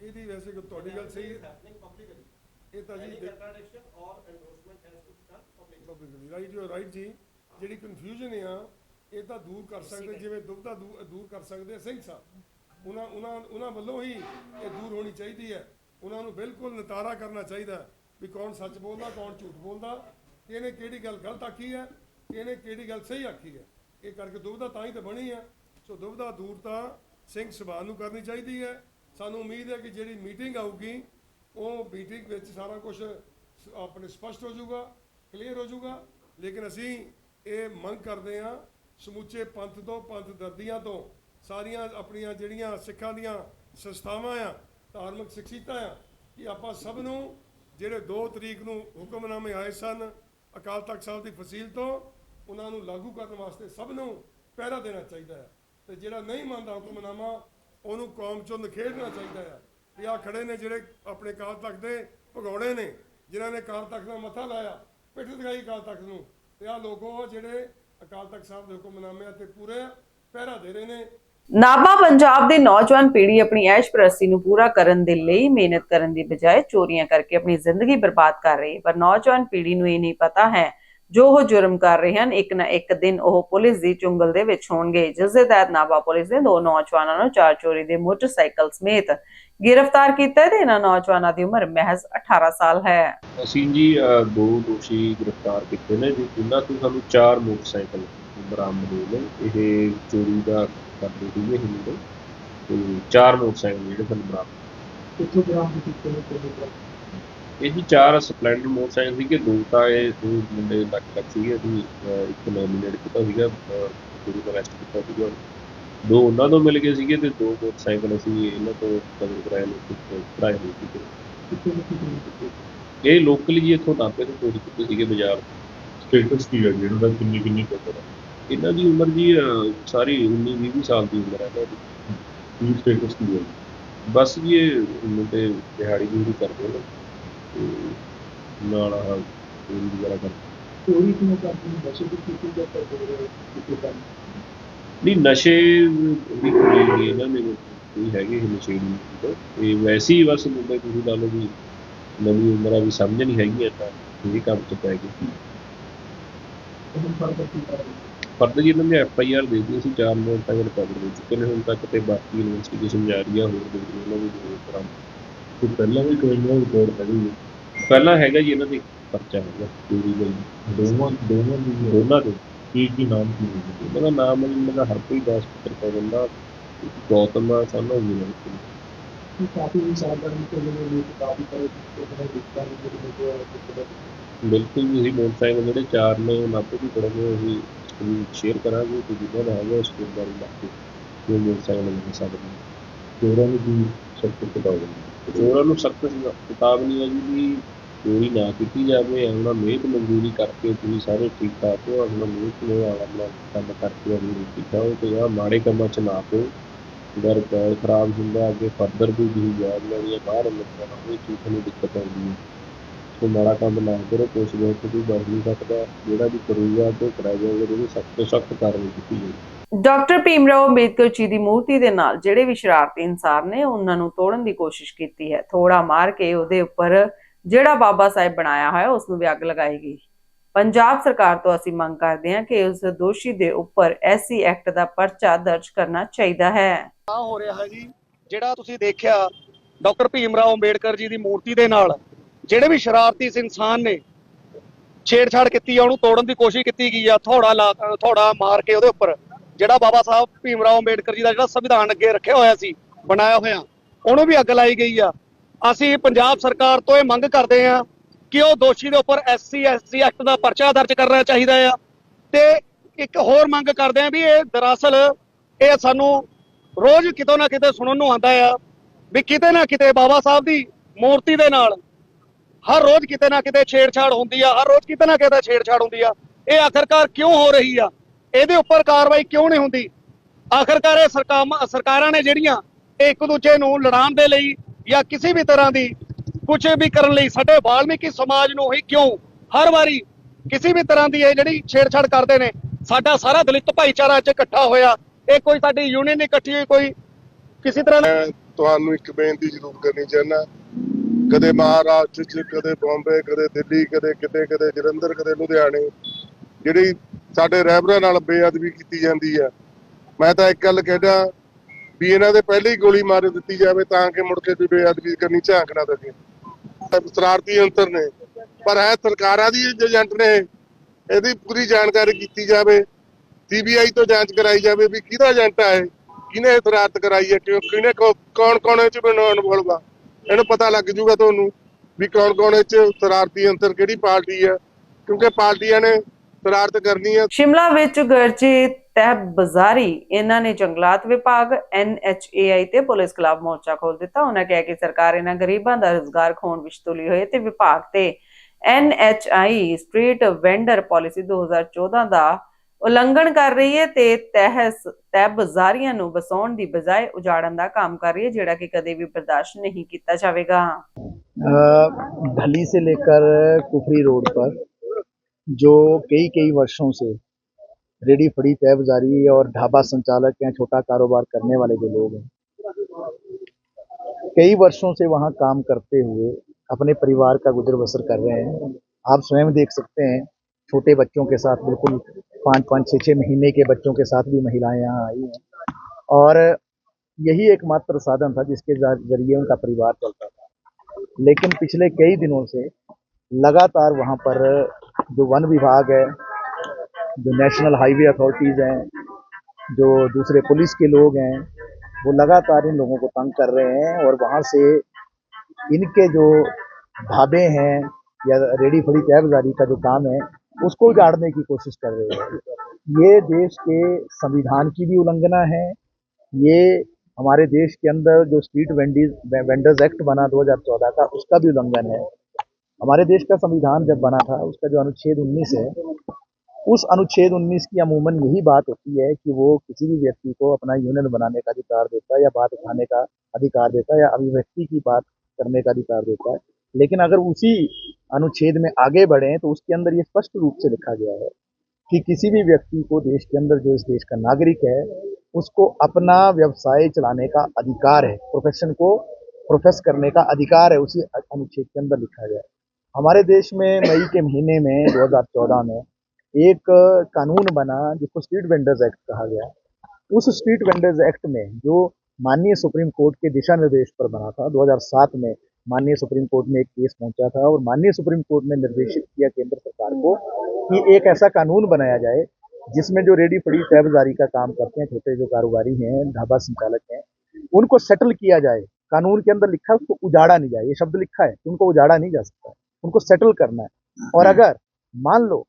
ਇਹਦੀ ਵੈਸੇ ਕਿ ਤੁਹਾਡੀ ਗੱਲ ਸਹੀ ਹੈ। ਇਹ ਤਾਂ ਜੀ ਪਬਲਿਕਲੀ ਰਾਈਟ ਯੂ ਰਾਈਟ ਜੀ। ਜਿਹੜੀ ਕਨਫਿਊਜ਼ਨ ਆ ਇਹ ਤਾਂ ਦੂਰ ਕਰ ਸਕਦੇ ਜਿਵੇਂ ਦੁਬਦਾ ਦੂ- ਦੂਰ ਕਰ ਸਕਦੇ ਆ। ਸਿੰਘ ਸਾਹਿਬ ਉਹਨਾਂ ਉਹਨਾਂ ਉਹਨਾਂ ਵੱਲੋਂ ਹੀ ਇਹ ਦੂਰ ਹੋਣੀ ਚਾਹੀਦੀ ਹੈ। ਉਹਨਾਂ ਨੂੰ ਬਿਲਕੁਲ ਨਤਾਰਾ ਕਰਨਾ ਚਾਹੀਦਾ ਵੀ ਕੌਣ ਸੱਚ ਬੋਲਦਾ, ਕੌਣ ਝੂਠ ਬੋਲਦਾ। ਇਹਨੇ ਕਿਹੜੀ ਗੱਲ ਗਲਤ ਆਖੀ ਹੈ ਇਹਨੇ ਕਿਹੜੀ ਗੱਲ ਸਹੀ ਆਖੀ ਹੈ। ਇਹ ਕਰਕੇ ਦੁਬਦਾ ਤਾਂ ਹੀ ਤਾਂ ਬਣੀ ਹੈ। ਸੋ ਦੁਬਦਾ ਦੂਰ ਤਾਂ ਸਿੰਘ ਸਭਾ ਨੂੰ ਕਰਨੀ ਚਾਹੀਦੀ ਹੈ। ਸਾਨੂੰ ਉਮੀਦ ਹੈ ਕਿ ਜਿਹੜੀ ਮੀਟਿੰਗ ਆਊਗੀ, ਉਹ ਮੀਟਿੰਗ ਵਿੱਚ ਸਾਰਾ ਕੁਝ ਆਪਣੇ ਸਪਸ਼ਟ ਹੋ ਜਾਊਗਾ, ਕਲੀਅਰ ਹੋ ਜਾਊਗਾ। ਲੇਕਿਨ ਅਸੀਂ ਇਹ ਮੰਗ ਕਰਦੇ ਹਾਂ ਸਮੁੱਚੇ ਪੰਥ ਤੋਂ, ਪੰਥ ਦਰਦੀਆਂ ਤੋਂ ਸਾਰੀਆਂ ਆਪਣੀਆਂ ਜਿਹੜੀਆਂ ਸਿੱਖਾਂ ਦੀਆਂ ਸੰਸਥਾਵਾਂ ਆ, ਧਾਰਮਿਕ ਸਿੱਖਿਤਾ ਆ ਕਿ ਆਪਾਂ ਸਭ ਨੂੰ ਜਿਹੜੇ 2 ਤਰੀਕ ਨੂੰ ਹੁਕਮਨਾਮੇ ਆਏ ਸਨ ਅਕਾਲ ਤਖਤ ਸਾਹਿਬ ਦੀ ਫਸੀਲ ਤੋਂ, ਉਹਨਾਂ ਨੂੰ ਲਾਗੂ ਕਰਨ ਵਾਸਤੇ ਸਭ ਨੂੰ ਪਹਿਰਾ ਦੇਣਾ ਚਾਹੀਦਾ ਹੈ। ਤੇ ਜਿਹੜਾ ਨਹੀਂ ਮੰਨਦਾ ਹੁਕਮਨਾਮਾ, ਉਹਨੂੰ ਕੌਮ ਚੋਂ ਨਖੇੜਨਾ ਚਾਹੀਦਾ ਹੈ। ਤੇ ਆ ਖੜੇ ਨੇ ਜਿਹੜੇ ਆਪਣੇ ਅਕਾਲ ਤਖਤ ਦੇ ਭਗੌੜੇ ਨੇ, ਜਿਨ੍ਹਾਂ ਨੇ ਅਕਾਲ ਤਖਤ ਦਾ ਮੱਥਾ ਲਾਇਆ, ਪਿੱਠ ਦਿਖਾਈ ਅਕਾਲ ਤਖਤ ਨੂੰ। ਤੇ ਆ ਲੋਕੋ ਆ ਜਿਹੜੇ ਅਕਾਲ ਤਖਤ ਸਾਹਿਬ ਦੇ ਹੁਕਮਨਾਮਿਆਂ ਤੇ ਪੂਰੇ ਪਹਿਰਾ ਦੇ ਰਹੇ ਨੇ ਨਾਭਾ ਪੰਜਾਬ ਦੀ ਨੌਜਵਾਨ ਪੀੜ੍ਹੀ ਆਪਣੀ ਐਸ਼ ਪ੍ਰਸਤੀ ਨੂੰ ਪੂਰਾ ਕਰਨ ਦੇ ਲਈ ਮਿਹਨਤ ਕਰਨ ਦੀ ਬਜਾਏ ਚੋਰੀਆਂ ਕਰਕੇ ਆਪਣੀ ਜ਼ਿੰਦਗੀ ਬਰਬਾਦ ਕਰ ਰਹੀ ਪਰ ਨੌਜਵਾਨ ਪੀੜ੍ਹੀ ਨੂੰ ਇਹ ਨਹੀਂ ਪਤਾ ਹੈ ਜੋ ਉਹ ਜੁਰਮ ਕਰ ਰਹੇ ਹਨ ਇੱਕ ਨਾ ਇੱਕ ਦਿਨ ਉਹ ਪੁਲਿਸ ਦੀ ਚੁੰਗਲ ਦੇ ਵਿੱਚ ਹੋਣਗੇ। ਜਿਸ ਦੇ ਤਹਿਤ ਨਾਭਾ ਪੁਲਿਸ ਨੇ ਦੋ ਨੌਜਵਾਨਾਂ ਨੂੰ ਚਾਰ ਚੋਰੀ ਦੇ ਮੋਟਰਸਾਈਕਲ ਸਮੇਤ ਗ੍ਰਿਫਤਾਰ ਕੀਤਾ ਤੇ ਇਹਨਾਂ ਨੌਜਵਾਨਾਂ ਦੀ ਉਮਰ ਮਹਿਜ਼ 18 ਸਾਲ ਹੈ। ਅਸੀਂ ਜੀ ਅ, ਦੋ ਦੋਸ਼ੀ ਗ੍ਰਿਫਤਾਰ ਕੀਤੇ ਨੇ ਜੀ। ਉਹਨਾਂ ਤੋਂ ਸਾਨੂੰ ਚਾਰ ਮੋਟਰਸਾਈਕਲ ਬਰਾਮਦ ਹੋਏ ਨੇ। ਇਹ ਚੋਰੀ ਦਾ ਕਰਦੇ ਸੀਗੇ ਮੁੰਡੇ ਤੇ ਚਾਰ ਮੋਟਰਸਾਈਕਲ ਜਿਹੜੇ ਸਾਨੂੰ ਬਰਾਮਦ ਕਿੱਥੋਂ ਬਰਾਮਦ ਕੀਤੇ ਨੇ ਕਿਹੜੇ ਇਹ ਜੀ ਚਾਰ ਸਪਲੈਂਡਰ ਮੋਟਰਸਾਈਕਲ ਸੀਗੇ ਦੋ ਤਾਂ ਇਹ ਦੋ ਮੁੰਡੇ ਲੱਗ ਲੱਗ ਸੀਗੇ ਅਸੀਂ ਇੱਕ ਨੋਮੀਨੇਟ ਕੀਤਾ ਸੀਗਾ ਜਿਹੜੀ ਦਾ ਅਰੈਸਟ ਕੀਤਾ ਸੀਗਾ। ਦੋ ਉਹਨਾਂ ਤੋਂ ਮਿਲ ਗਏ ਸੀਗੇ ਤੇ ਦੋ ਮੋਟਰਸਾਈਕਲ ਅਸੀਂ ਇਹਨਾਂ ਤੋਂ ਕਦਰ ਕਰਾਏ ਨੇ ਕਰਾਏ ਹੋਏ ਸੀਗੇ ਇਹ ਲੋਕਲੀ ਜੀ ਇੱਥੋਂ ਨਾਪੇ ਤੋਂ ਚੋਰੀ ਕੀਤੇ ਸੀਗੇ ਬਾਜ਼ਾਰ। ਸਟੇਟਸ ਕੀ ਹੈ ਜੀ? ਇਹਨਾਂ ਦਾ ਕਿੰਨੀ ਕਿੰਨੀ ਕਦਰ ਹੈ? ਇਹਨਾਂ ਦੀ ਉਮਰ ਜੀ ਸਾਰੀ 19 20 ਸਾਲ ਦੀ ਉਮਰ ਹੈ ਇਹਨਾਂ ਦੀ। ਕੀ ਸਟੇਟਸ ਕੀ ਹੈ? ਬਸ ਜੀ ਇਹ ਮੁੰਡੇ ਦਿਹਾੜੀ ਵੀ ਕਰਦੇ ਨੇ ਤੇ ਨਾਲ ਆਹ ਚੋਰੀ ਵਗੈਰਾ ਕਰਦੇ ਚੋਰੀ ਕਿਉਂ ਕਰਦੇ ਨੇ? ਨਸ਼ੇ ਦੀ ਕੀਤੀ ਜਾਂ ਕਰਦੇ ਕਿਤੇ ਕੰਮ? ਨਹੀਂ ਨਸ਼ੇ ਦੀ ਕੋਈ ਨਹੀਂ ਇਹਨਾਂ ਦੇ ਕੋਈ ਹੈਗੇ ਨਸ਼ੇੜੀ ਤਾਂ ਇਹ ਵੈਸੇ ਹੀ ਬਸ ਮੁੰਡੇ ਤੁਸੀਂ ਲਾ ਲਓ ਵੀ ਨਵੀਂ ਉਮਰ ਆ ਵੀ ਸਮਝ ਨਹੀਂ ਹੈਗੀ ਤਾਂ ਇਹ ਕੰਮ ਚ ਪੈ ਗਏ। ਉਹਨੂੰ ਫ਼ਰਕ ਕੀ ਕਰ ਫਰਦ ਜੀ ਇਹਨਾਂ ਨੇ ਐਫ ਆਈ ਆਰ ਦੇ ਦਿੱਤੀ ਸੀ ਚਾਰ ਮਿੰਟ ਤੱਕ ਰਿਕਵਰ ਹੋ ਚੁੱਕੇ ਨੇ ਹੁਣ ਤੱਕ ਤੇ ਬਾਕੀ ਇਨਵੈਸਟੀਗੇਸ਼ਨ ਜਾਰੀ ਆ ਹੋਰ ਦੇ ਉਹਨਾਂ ਦੀ ਹੋਰ ਤਰ੍ਹਾਂ ਕੋਈ ਪਹਿਲਾਂ ਵੀ ਕ੍ਰਿਮੀਨਲ ਰਿਕਾਰਡ ਹੈਗੀ ਹੈ ਪਹਿਲਾਂ ਹੈਗਾ ਜੀ ਇਹਨਾਂ ਦੇ ਪਰਚਾ ਹੈਗਾ ਦਾ ਜੀ। ਦੋਵਾਂ ਦੋਵਾਂ ਦੀ। ਦੋਨਾਂ ਦੇ ਕੀ ਕੀ ਨਾਮ ਕੀ ਹੈ ਜੀ? ਇਹਨਾਂ ਦਾ ਨਾਮ ਇਹਨਾਂ ਦਾ ਹਰਪ੍ਰੀਤ ਦਾਸ ਪੁੱਤਰ ਪਵਨ ਗੌਤਮ ਸਾਨੂੰ ਵੀ ਨਹੀਂ ਕਿ ਕਾਫੀ ਸਾਵਧਾਨੀ ਤੋਂ ਜਿਹੜੇ ਲੋਕ ਕਾਫੀ ਕਰੇ ਉਹਨਾਂ ਦੇ ਦਿੱਤਾ ਨਹੀਂ ਜਿਹੜੇ ਲੋਕ ਬਿਲਕੁਲ ਜੀ ਮੋਟਰਸਾਈਕਲ ਜਿਹੜੇ ਚਾਰ ਨੇ ਉਹ ਨਾਪੇ ਵੀ ਕਰਾਂਗੇ ਅਸੀਂ ਵੀ ਸ਼ੇਅਰ ਕਰਾਂਗੇ ਕਿ ਜਿਹਨਾਂ ਹੈਗਾ ਉਸ ਦੇ ਬਾਰੇ ਲੱਗ ਕੇ ਉਹ ਮੋਟਰਸਾਈਕਲ ਲੈ ਸਕਦੇ ਚੋਰਾਂ ਨੂੰ ਵੀ ਸਖਤ ਕਿਤਾਬ ਹੈ। ਚੋਰਾਂ ਨੂੰ ਸਖਤ ਕਿਤਾਬ ਨਹੀਂ ਹੈ ਜੀ ਵੀ ਚੋਰੀ ਨਾ ਕੀਤੀ ਜਾਵੇ ਆਪਣਾ ਮਿਹਨਤ ਮਜ਼ਦੂਰੀ ਕਰਕੇ ਤੁਸੀਂ ਸਾਰੇ ਠੀਕ ਠਾਕ ਹੋ, ਆਪਣਾ ਮਿਹਨਤ ਨੇ ਆਪਣਾ ਕੰਮ ਕਰਕੇ ਆਪਣੀ ਰੋਟੀ ਖਾਓ ਤੇ ਆ ਮਾੜੇ ਕੰਮਾਂ 'ਚ ਨਾ ਪਓ। ਅਗਰ ਗੈਸ ਖਰਾਬ ਹੁੰਦਾ, ਅੱਗੇ ਫਰਦਰ ਵੀ ਤੁਸੀਂ ਜੌਬ ਲੈਣੀ ਹੈ ਬਾਹਰ ਲੱਗਣਾ ਉਹ ਚੀਜ਼ ਤੁਹਾਨੂੰ ਦਿੱਕਤ ਆਉਂਦੀ ਹੈ। ਤੇ ਮਾੜਾ ਕੰਮ ਨਾ ਕਰੋ ਕੁਛ ਬਹੁਤ ਕੋਈ ਬਣ ਨਹੀਂ ਸਕਦਾ ਜਿਹੜਾ ਵੀ ਕਰੂਗਾ ਤੇ ਕਰਾਇਆ ਜਾਊਗਾ ਉਹਦੀ ਸਖਤ ਤੋਂ ਸਖਤ ਕਾਰਵਾਈ ਕੀਤੀ ਜਾਊਗੀ ਡਾਕਟਰ ਭੀਮਰਾਓ ਅੰਬੇਦਕਰ ਜੀ ਦੀ ਮੂਰਤੀ ਦੇ ਨਾਲ ਜਿਹੜੇ ਵੀ ਸ਼ਰਾਰਤੀ ਇਨਸਾਨ ਨੇ ਉਹਨਾਂ ਨੂੰ ਤੋੜਨ ਦੀ ਕੋਸ਼ਿਸ਼ ਕੀਤੀ ਹੈ। ਥੋੜਾ ਮਾਰ ਕੇ ਉਹਦੇ ਉੱਪਰ ਜਿਹੜਾ ਬਾਬਾ ਸਾਹਿਬ ਬਣਾਇਆ ਹੋਇਆ ਉਸ ਨੂੰ ਵੀ ਅੱਗ ਲਗਾਈ ਗਈ। ਪੰਜਾਬ ਸਰਕਾਰ ਤੋਂ ਅਸੀਂ ਮੰਗ ਕਰਦੇ ਹਾਂ ਕਿ ਉਸ ਦੋਸ਼ੀ ਦੇ ਉੱਪਰ ਐਸਸੀ ਐਕਟ ਦਾ ਪਰਚਾ ਦਰਜ ਕਰਨਾ ਚਾਹੀਦਾ ਹੈ। ਆ ਹੋ ਰਿਹਾ ਹੈ ਜੀ ਜਿਹੜਾ ਤੁਸੀਂ ਦੇਖਿਆ ਡਾਕਟਰ ਭੀਮ ਰਾਓ ਅੰਬੇਡਕਰ ਜੀ ਦੀ ਮੂਰਤੀ ਦੇ ਨਾਲ ਜਿਹੜੇ ਵੀ ਸ਼ਰਾਰਤੀ ਇਸ ਇਨਸਾਨ ਨੇ ਛੇੜਛਾੜ ਕੀਤੀ ਆ, ਉਹਨੂੰ ਤੋੜਨ ਦੀ ਕੋਸ਼ਿਸ਼ ਕੀਤੀ ਗਈ ਆ, ਥੋੜਾ ਲਾ, ਥੋੜਾ ਮਾਰ ਕੇ ਉਹਦੇ ਉੱਪਰ, ਜਿਹੜਾ ਬਾਬਾ ਸਾਹਿਬ ਭੀਮ ਰਾਓ ਅੰਬੇਡਕਰ ਜੀ ਦਾ ਜਿਹੜਾ ਸੰਵਿਧਾਨ ਅੱਗੇ ਰੱਖਿਆ ਹੋਇਆ ਸੀ, ਬਣਾਇਆ ਹੋਇਆ, ਉਹਨੂੰ ਵੀ ਅੱਗ ਲਾਈ ਗਈ ਆ। ਅਸੀਂ ਪੰਜਾਬ ਸਰਕਾਰ ਤੋਂ ਇਹ ਮੰਗ ਕਰਦੇ ਆ ਕਿ ਉਹ ਦੋਸ਼ੀ ਦੇ ਉੱਪਰ ਐਸਸੀ ਐਸਟੀ ਐਕਟ ਦਾ ਪਰਚਾ ਦਰਜ ਕਰਨਾ ਚਾਹੀਦਾ ਆ। ਤੇ ਇੱਕ ਹੋਰ ਮੰਗ ਕਰਦੇ ਆ ਵੀ ਇਹ ਦਰਅਸਲ ਇਹ ਸਾਨੂੰ ਰੋਜ਼ ਕਿਤੋਂ ਨਾ ਕਿਤੇ ਸੁਣਨ ਨੂੰ ਆਉਂਦਾ ਆ, ਵੀ ਕਿਤੇ ਨਾ ਕਿਤੇ ਬਾਬਾ ਸਾਹਿਬ ਦੀ ਮੂਰਤੀ ਦੇ ਨਾਲ ਹਰ ਰੋਜ਼ ਕਿਤੇ ਨਾ ਕਿਤੇ ਛੇੜਛਾੜ ਹੁੰਦੀ ਆ, ਹਰ ਰੋਜ਼ ਕਿਤੇ ਨਾ ਕਿਤੇ ਛੇੜਛਾੜ ਹੁੰਦੀ ਆ। ਇਹ ਆਖਰਕਾਰ ਕਿਉਂ ਹੋ ਰਹੀ ਆ? ਇਹਦੇ ਉੱਪਰ ਕਾਰਵਾਈ ਕਿਉਂ ਨਹੀਂ ਹੁੰਦੀ? ਆਖਰਕਾਰ ਇਹ ਸਰਕਾਰਾਂ ਨੇ ਜਿਹੜੀਆਂ ਇੱਕ ਦੂਜੇ ਨੂੰ ਲੜਾਉਣ ਦੇ ਲਈ ਜਾਂ ਕਿਸੇ ਵੀ ਤਰ੍ਹਾਂ ਦੀ ਕੁਝ ਵੀ ਕਰਨ ਲਈ ਸਾਡੇ ਵਾਲਮੀਕੀ ਸਮਾਜ ਨੂੰ ਹੀ ਕਿਉਂ ਹਰ ਵਾਰੀ ਕਿਸੇ ਵੀ ਤਰ੍ਹਾਂ ਦੀ ਇਹ ਜਿਹੜੀ ਛੇੜਛਾੜ ਕਰਦੇ ਨੇ, ਸਾਡਾ ਸਾਰਾ ਦਲਿਤ ਭਾਈਚਾਰਾ ਅੱਜ ਇਕੱਠਾ ਹੋਇਆ। ਇਹ ਕੋਈ ਸਾਡੀ ਯੂਨੀਅਨ ਇਕੱਠੀ ਹੋਈ, ਕੋਈ ਕਿਸੇ ਤਰ੍ਹਾਂ ਤੁਹਾਨੂੰ ਇੱਕ ਬੇਨਤੀ ਜ਼ਰੂਰ ਕਰਨੀ ਚਾਹੁੰਦਾ। ਕਦੇ ਮਹਾਰਾਸ਼ਟਰ ਚ, ਕਦੇ ਬੰਬੇ, ਕਦੇ ਦਿੱਲੀ, ਕਦੇ ਕਿਤੇ, ਕਦੇ ਜਲੰਧਰ, ਕਦੇ ਲੁਧਿਆਣੇ, ਜਿਹੜੀ ਸਾਡੇ ਰਹਿਬਰਾਂ ਨਾਲ ਬੇਅਦਬੀ ਕੀਤੀ ਜਾਂਦੀ ਆ ਮੈਂ ਤਾਂ ਇੱਕ ਗੱਲ ਕਹਿਦਾ ਵੀ ਇਹਨਾਂ ਦੇ ਪਹਿਲੇ ਗੋਲੀ ਮਾਰ ਦਿੱਤੀ ਜਾਵੇ ਤਾਂ ਕਿ ਮੁੜ ਕੇ ਕੋਈ ਬੇਅਦਬੀ ਕਰਨੀ ਝਾਂਕ ਨਾ ਸਕੇ ਸ਼ਰਾਰਤੀ ਅੰਤਰ ਨੇ, ਪਰ ਇਹ ਸਰਕਾਰਾਂ ਦੀ ਏਜੰਟ ਨੇ, ਇਹਦੀ ਪੂਰੀ ਜਾਣਕਾਰੀ ਕੀਤੀ ਜਾਵੇ, ਸੀਬੀਆਈ ਤੋਂ ਜਾਂਚ ਕਰਾਈ ਜਾਵੇ ਵੀ ਕਿਹਦਾ ਏਜੰਟ ਹੈ ਕਿਹਨੇ ਸ਼ਰਾਰਤ ਕਰਾਈ ਹੈ, ਕਿਉਂ ਕਿਹਨੇ ਕੌਣ ਕੌਣ ਇਹ ਚ ਇਨਵੋਲਵ ਆ? ਇਹਨੂੰ ਪਤਾ ਲੱਗ ਜੂਗਾ ਤੁਹਾਨੂੰ ਵੀ ਕੌਣ ਕੌਣ ਇਹ ਚ ਸ਼ਰਾਰਤੀ ਅੰਤਰ ਕਿਹੜੀ ਪਾਰਟੀ ਆ। ਕਿਉਂਕਿ ਪਾਰਟੀਆਂ ਨੇ ਸ਼ਰਾਰਤ ਕਰਨੀ ਆ। ਸ਼ਿਮਲਾ ਵਿੱਚ ਗਰਜੇ ਤਹਿਬ ਬਾਜ਼ਾਰੀ, ਇਹਨਾਂ ਨੇ ਜੰਗਲਾਤ ਵਿਭਾਗ ਐਨਐਚਏਆਈ ਤੇ ਪੁਲਿਸ ਖਿਲਾਫ ਮੋਰਚਾ ਖੋਲ ਦਿੱਤਾ। ਉਹਨਾਂ ਕਿਹਾ ਕਿ ਸਰਕਾਰ ਇਹਨਾਂ ਗਰੀਬਾਂ ਦਾ ਰੁਜ਼ਗਾਰ ਖੋਣ ਵਿੱਚ ਤੁਲੀ ਹੋਈ ਤੇ ਵਿਭਾਗ ਤੇ ਐਨਐਚਆਈ ਸਟਰੀਟ ਵੈਂਡਰ ਪਾਲਿਸੀ 2014 ਦਾ ਉਲੰਘਣ ਕਰ ਰਹੀ ਹੈ ਤੇ ਤਹਿਸ ਤਹਿ ਬਾਜ਼ਾਰੀਆਂ ਨੂੰ ਬਸਾਉਣ ਦੀ ਬਜਾਏ ਉਜਾੜਨ ਦਾ ਕੰਮ ਕਰ ਰਹੀ ਹੈ ਜਿਹੜਾ ਕਿ ਕਦੇ ਵੀ ਬਰਦਾਸ਼ਤ ਨਹੀਂ ਕੀਤਾ ਜਾਵੇਗਾ ढली से लेकर कुफरी रोड पर जो कई कई वर्षों से रेडी फड़ी तय बाजारी और ढाबा संचालक हैं छोटा कारोबार करने वाले जो लोग हैं कई वर्षों से वहाँ काम करते हुए अपने परिवार का गुजर बसर कर रहे हैं आप स्वयं देख सकते हैं छोटे बच्चों के साथ बिल्कुल पाँच पाँच, छः छः महीने के बच्चों के साथ भी महिलाएँ यहाँ आई हैं। और यही एकमात्र साधन था जिसके ज़रिए उनका परिवार चलता था। लेकिन पिछले कई दिनों से लगातार वहाँ पर जो वन विभाग है, जो नेशनल हाईवे अथॉरिटीज़ हैं, जो दूसरे पुलिस के लोग हैं, वो लगातार इन लोगों को तंग कर रहे हैं और वहाँ से इनके जो ढाबे हैं या रेडी फड़ी तय बाजारी का जो काम है उसको उजाड़ने की कोशिश कर रहे हैं। ये देश के संविधान की भी उल्लंघना है। ये हमारे देश के अंदर जो स्ट्रीट वेंडीज, वेंडर्स एक्ट बना 2014 का, उसका भी उल्लंघन है। हमारे देश का संविधान जब बना था, उसका जो अनुच्छेद 19 है, उस अनुच्छेद 19 की अमूमन यही बात होती है कि वो किसी भी व्यक्ति को अपना यूनियन बनाने का अधिकार देता है या बात उठाने का अधिकार देता है या अभिव्यक्ति की बात करने का अधिकार देता है। लेकिन अगर उसी अनुच्छेद में आगे बढ़े तो उसके अंदर ये स्पष्ट रूप से लिखा गया है कि किसी भी व्यक्ति को देश के अंदर जो इस देश का नागरिक है, उसको अपना व्यवसाय चलाने का अधिकार है प्रोफेशन को प्रोफेस करने का अधिकार है, उसी अनुच्छेद के अंदर लिखा गया है। हमारे देश में मई के महीने में 2014 में एक कानून बना, जिसको स्ट्रीट वेंडर्स एक्ट कहा गया उस स्ट्रीट वेंडर्स एक्ट में जो माननीय सुप्रीम कोर्ट के दिशा निर्देश पर बना था 2007 में माननीय सुप्रीम कोर्ट में एक केस पहुँचा था और माननीय सुप्रीम कोर्ट ने निर्देशित किया केंद्र सरकार को कि एक ऐसा कानून बनाया जाए जिसमें जो रेडी फड़ी तहबाजारी का काम करते हैं छोटे जो कारोबारी हैं ढाबा संचालक हैं उनको सेटल किया जाए। कानून के अंदर लिखा है उसको उजाड़ा नहीं जाए। ये शब्द लिखा है उनको उजाड़ा नहीं जा सकता। उनको सेटल करना है। और अगर मान लो